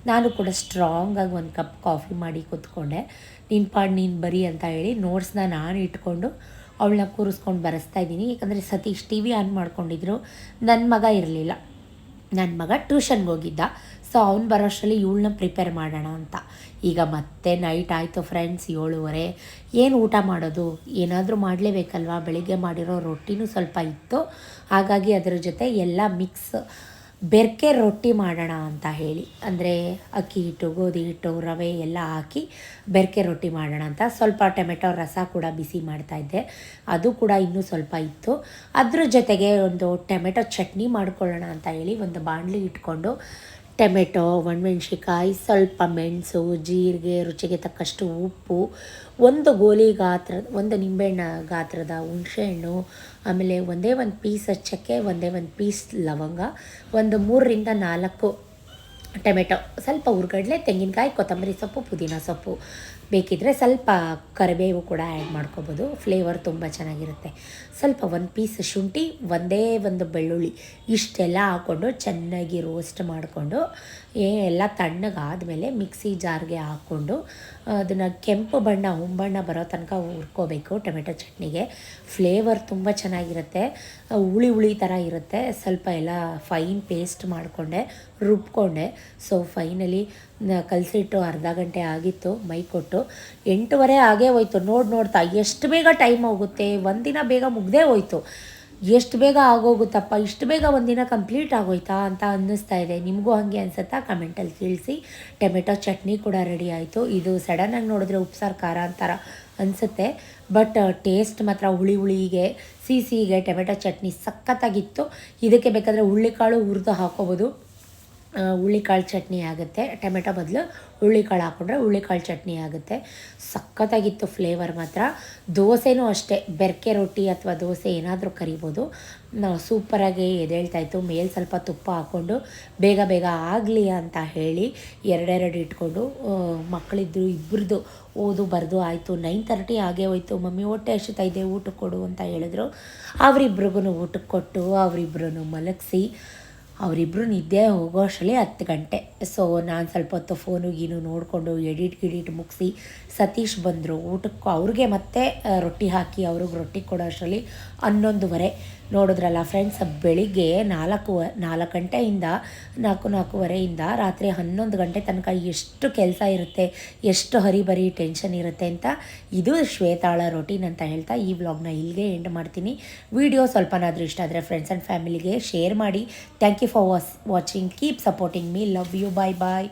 ನಾನು ಕೂಡ ಸ್ಟ್ರಾಂಗಾಗಿ ಒಂದು ಕಪ್ ಕಾಫಿ ಮಾಡಿ ಕೂತ್ಕೊಂಡೆ. ನಿನ್ನ ಪಾಡು, ನೀನು ಬರಿ ಅಂತ ಹೇಳಿ ನೋಟ್ಸ್ನ ನಾನು ಇಟ್ಕೊಂಡು ಅವಳನ್ನ ಕೂರಿಸ್ಕೊಂಡು ಬರೆಸ್ತಾ ಇದ್ದೀನಿ. ಯಾಕಂದರೆ ಸತೀಶ್ ಟಿ ವಿ ಆನ್ ಮಾಡ್ಕೊಂಡಿದ್ರು. ನನ್ನ ಮಗ ಇರಲಿಲ್ಲ. ನನ್ನ ಮಗ ಟ್ಯೂಷನ್ಗೆ ಹೋಗಿದ್ದ. ಸೊ ಅವ್ನು ಬರೋಷ್ಟರಲ್ಲಿ ಇವಳನ್ನ ಪ್ರಿಪೇರ್ ಮಾಡೋಣ ಅಂತ. ಈಗ ಮತ್ತೆ ನೈಟ್ ಆಯಿತು ಫ್ರೆಂಡ್ಸ್ ಏಳುವರೆ. ಏನು ಊಟ ಮಾಡೋದು? ಏನಾದರೂ ಮಾಡಲೇಬೇಕಲ್ವಾ? ಬೆಳಿಗ್ಗೆ ಮಾಡಿರೋ ರೊಟ್ಟಿನೂ ಸ್ವಲ್ಪ ಇತ್ತು. ಹಾಗಾಗಿ ಅದರ ಜೊತೆ ಎಲ್ಲ ಮಿಕ್ಸ್ ಬೆರ್ಕೆ ರೊಟ್ಟಿ ಮಾಡೋಣ ಅಂತ ಹೇಳಿ. ಅಂದರೆ ಅಕ್ಕಿ ಹಿಟ್ಟು, ಗೋಧಿ ಹಿಟ್ಟು, ರವೆ ಎಲ್ಲ ಹಾಕಿ ಬೆರ್ಕೆ ರೊಟ್ಟಿ ಮಾಡೋಣ ಅಂತ ಸ್ವಲ್ಪ ಟೊಮೆಟೊ ರಸ ಕೂಡ ಬಿಸಿ ಮಾಡ್ತಾಯಿದ್ದೆ ಅದು ಕೂಡ ಇನ್ನೂ ಸ್ವಲ್ಪ ಇತ್ತು. ಅದ್ರ ಜೊತೆಗೆ ಒಂದು ಟೊಮೆಟೊ ಚಟ್ನಿ ಮಾಡ್ಕೊಳ್ಳೋಣ ಅಂತ ಹೇಳಿ ಒಂದು ಬಾಣಲಿ ಇಟ್ಕೊಂಡು ಟೊಮೆಟೊ ಒಣಮೆಣ್ಸಿಕಾಯಿ ಸ್ವಲ್ಪ ಮೆಣಸು, ಜೀರಿಗೆ, ರುಚಿಗೆ ತಕ್ಕಷ್ಟು ಉಪ್ಪು, ಒಂದು ಗೋಲಿ ಗಾತ್ರ, ಒಂದು ನಿಂಬೆಹಣ್ಣ ಗಾತ್ರದ ಹುಣಸೆಹಣ್ಣು, ಆಮೇಲೆ ಒಂದೇ ಒಂದು ಪೀಸ್ ಚಕ್ಕೆ, ಒಂದೇ ಒಂದು ಪೀಸ್ ಲವಂಗ, ಒಂದು ಮೂರರಿಂದ ನಾಲ್ಕು ಟೊಮೆಟೊ. ಸ್ವಲ್ಪ ಹುರ್ಗಡ್ಲೆ, ತೆಂಗಿನಕಾಯಿ, ಕೊತ್ತಂಬರಿ ಸೊಪ್ಪು, ಪುದೀನ ಸೊಪ್ಪು. ಬೇಕಿದ್ದರೆ ಸ್ವಲ್ಪ ಕರಿಬೇವು ಕೂಡ ಆ್ಯಡ್ ಮಾಡ್ಕೋಬೋದು. ಫ್ಲೇವರ್ ತುಂಬ ಚೆನ್ನಾಗಿರುತ್ತೆ. ಸ್ವಲ್ಪ ಒಂದು ಪೀಸ್ ಶುಂಠಿ, ಒಂದೇ ಒಂದು ಬೆಳ್ಳುಳ್ಳಿ, ಇಷ್ಟೆಲ್ಲ ಹಾಕ್ಕೊಂಡು ಚೆನ್ನಾಗಿ ರೋಸ್ಟ್ ಮಾಡಿಕೊಂಡು ಏ, ಎಲ್ಲ ತಣ್ಣಗಾದಮೇಲೆ ಮಿಕ್ಸಿ ಜಾರ್ಗೆ ಹಾಕ್ಕೊಂಡು, ಅದನ್ನು ಕೆಂಪು ಬಣ್ಣ, ಉಂಬಣ್ಣ ಬರೋ ತನಕ ಹುರ್ಕೋಬೇಕು ಟೊಮೆಟೊ ಚಟ್ನಿಗೆ. ಫ್ಲೇವರ್ ತುಂಬ ಚೆನ್ನಾಗಿರುತ್ತೆ. ಹುಳಿ ಹುಳಿ ಥರ ಇರುತ್ತೆ. ಸ್ವಲ್ಪ ಎಲ್ಲ ಫೈನ್ ಪೇಸ್ಟ್ ಮಾಡಿಕೊಂಡೆ, ರುಬ್ಕೊಂಡೆ. ಸೊ ಫೈನಲಿ ಕಲಸಿಟ್ಟು ಅರ್ಧ ಗಂಟೆ ಆಗಿತ್ತು, ಮೈ ಕೊಟ್ಟು. ಎಂಟೂವರೆ ಆಗೇ ಹೋಯ್ತು. ನೋಡಿ ನೋಡ್ತಾ, ಎಷ್ಟು ಬೇಗ ಟೈಮ್ ಹೋಗುತ್ತೆ? ಒಂದಿನ ಬೇಗ ಮುಗ್ದೇ ಹೋಯ್ತು. ಎಷ್ಟು ಬೇಗ ಆಗೋಗುತ್ತಪ್ಪ, ಇಷ್ಟು ಬೇಗ ಒಂದಿನ ಕಂಪ್ಲೀಟ್ ಆಗೋಯ್ತಾ ಅಂತ ಅನ್ನಿಸ್ತಾ ಇದೆ. ನಿಮಗೂ ಹಾಗೆ ಅನಿಸುತ್ತಾ? ಕಮೆಂಟಲ್ಲಿ ತಿಳಿಸಿ. ಟೊಮೆಟೊ ಚಟ್ನಿ ಕೂಡ ರೆಡಿ ಆಯಿತು. ಇದು ಸಡನ್ನಾಗಿ ನೋಡಿದ್ರೆ ಉಪ್ಸಾರು, ಖಾರ ಅಂತಾರ ಅನಿಸುತ್ತೆ. ಬಟ್ ಟೇಸ್ಟ್ ಮಾತ್ರ ಹುಳಿ ಹುಳಿಗೆ ಸಿಹಿಗೆ ಟೊಮೆಟೊ ಚಟ್ನಿ ಸಖತ್ತಾಗಿತ್ತು. ಇದಕ್ಕೆ ಬೇಕಾದರೆ ಹುಳ್ಳಿಕಾಳು ಹುರಿದು ಹಾಕೋಬೋದು. ಹುಳ್ಳಿಕಾಳು ಚಟ್ನಿ ಆಗುತ್ತೆ. ಟೊಮೆಟೊ ಬದಲು ಹುಳ್ಳಿಕಾಳು ಹಾಕ್ಕೊಂಡ್ರೆ ಹುಳ್ಳಿಕಾಳು ಚಟ್ನಿ ಆಗುತ್ತೆ. ಸಖತ್ತಾಗಿತ್ತು ಫ್ಲೇವರ್ ಮಾತ್ರ. ದೋಸೆನೂ ಅಷ್ಟೇ. ಬೆರ್ಕೆ ರೊಟ್ಟಿ ಅಥವಾ ದೋಸೆ ಏನಾದರೂ ಕರಿಬೋದು. ನಾವು ಸೂಪರಾಗಿ ಎದೇಳ್ತಾಯಿತ್ತು ಮೇಲೆ ಸ್ವಲ್ಪ ತುಪ್ಪ ಹಾಕ್ಕೊಂಡು ಬೇಗ ಬೇಗ ಆಗಲಿ ಅಂತ ಹೇಳಿ ಎರಡೆರಡು ಇಟ್ಕೊಂಡು ಮಕ್ಕಳಿದ್ರು ಇಬ್ಬರದು ಓದು ಬರೆದು ಆಯಿತು. ನೈನ್ ತರ್ಟಿ ಆಗೇ ಹೋಯ್ತು. ಮಮ್ಮಿ ಹೊಟ್ಟೆ ಹಸಿತಾ ಇದೆ, ಊಟಕ್ಕೆ ಕೊಡು ಅಂತ ಹೇಳಿದ್ರು. ಅವರಿಬ್ರಿಗೂ ಊಟಕ್ಕೆ ಕೊಟ್ಟು ಅವರಿಬ್ರು ಮಲಗಿಸಿ. ಅವರಿಬ್ಬರು ನಿದ್ದೆ ಹೋಗೋ ಅಷ್ಟರಲ್ಲಿ ಹತ್ತು ಗಂಟೆ. ಸೊ ನಾನು ಸ್ವಲ್ಪ ಹೊತ್ತು ಫೋನು ಗೀನು ನೋಡಿಕೊಂಡು ಎಡಿಟ್ ಗಿಡಿಟ್ ಮುಗಿಸಿ ಸತೀಶ್ ಬಂದರು. ಊಟಕ್ಕೆ ಅವ್ರಿಗೆ ಮತ್ತೆ ರೊಟ್ಟಿ ಹಾಕಿ, ಅವ್ರಿಗೆ ರೊಟ್ಟಿ ಕೊಡೋ ಅಷ್ಟರಲ್ಲಿ ಹನ್ನೊಂದುವರೆ. ನೋಡಿದ್ರಲ್ಲ ಫ್ರೆಂಡ್ಸ್ ಬೆಳಿಗ್ಗೆ ನಾಲ್ಕು ನಾಲ್ಕು ಗಂಟೆಯಿಂದ ನಾಲ್ಕು, ನಾಲ್ಕೂವರೆಯಿಂದ ರಾತ್ರಿ ಹನ್ನೊಂದು ಗಂಟೆ ತನಕ ಎಷ್ಟು ಕೆಲಸ ಇರುತ್ತೆ, ಎಷ್ಟು ಹರಿಬರಿ ಟೆನ್ಷನ್ ಇರುತ್ತೆ ಅಂತ ಇದು ಶ್ವೇತಾಳ ರೊಟೀನ್ ಅಂತ ಹೇಳ್ತಾ ಈ ವ್ಲಾಗ್ನ ಇಲ್ಲಿಗೆ ಎಂಡ್ ಮಾಡ್ತೀನಿ. ವಿಡಿಯೋ ಸ್ವಲ್ಪನಾದರೂ ಇಷ್ಟ ಆದರೆ ಫ್ರೆಂಡ್ಸ್ ಆ್ಯಂಡ್ ಫ್ಯಾಮಿಲಿಗೆ ಶೇರ್ ಮಾಡಿ. Thank you for was watching keep supporting me love you bye bye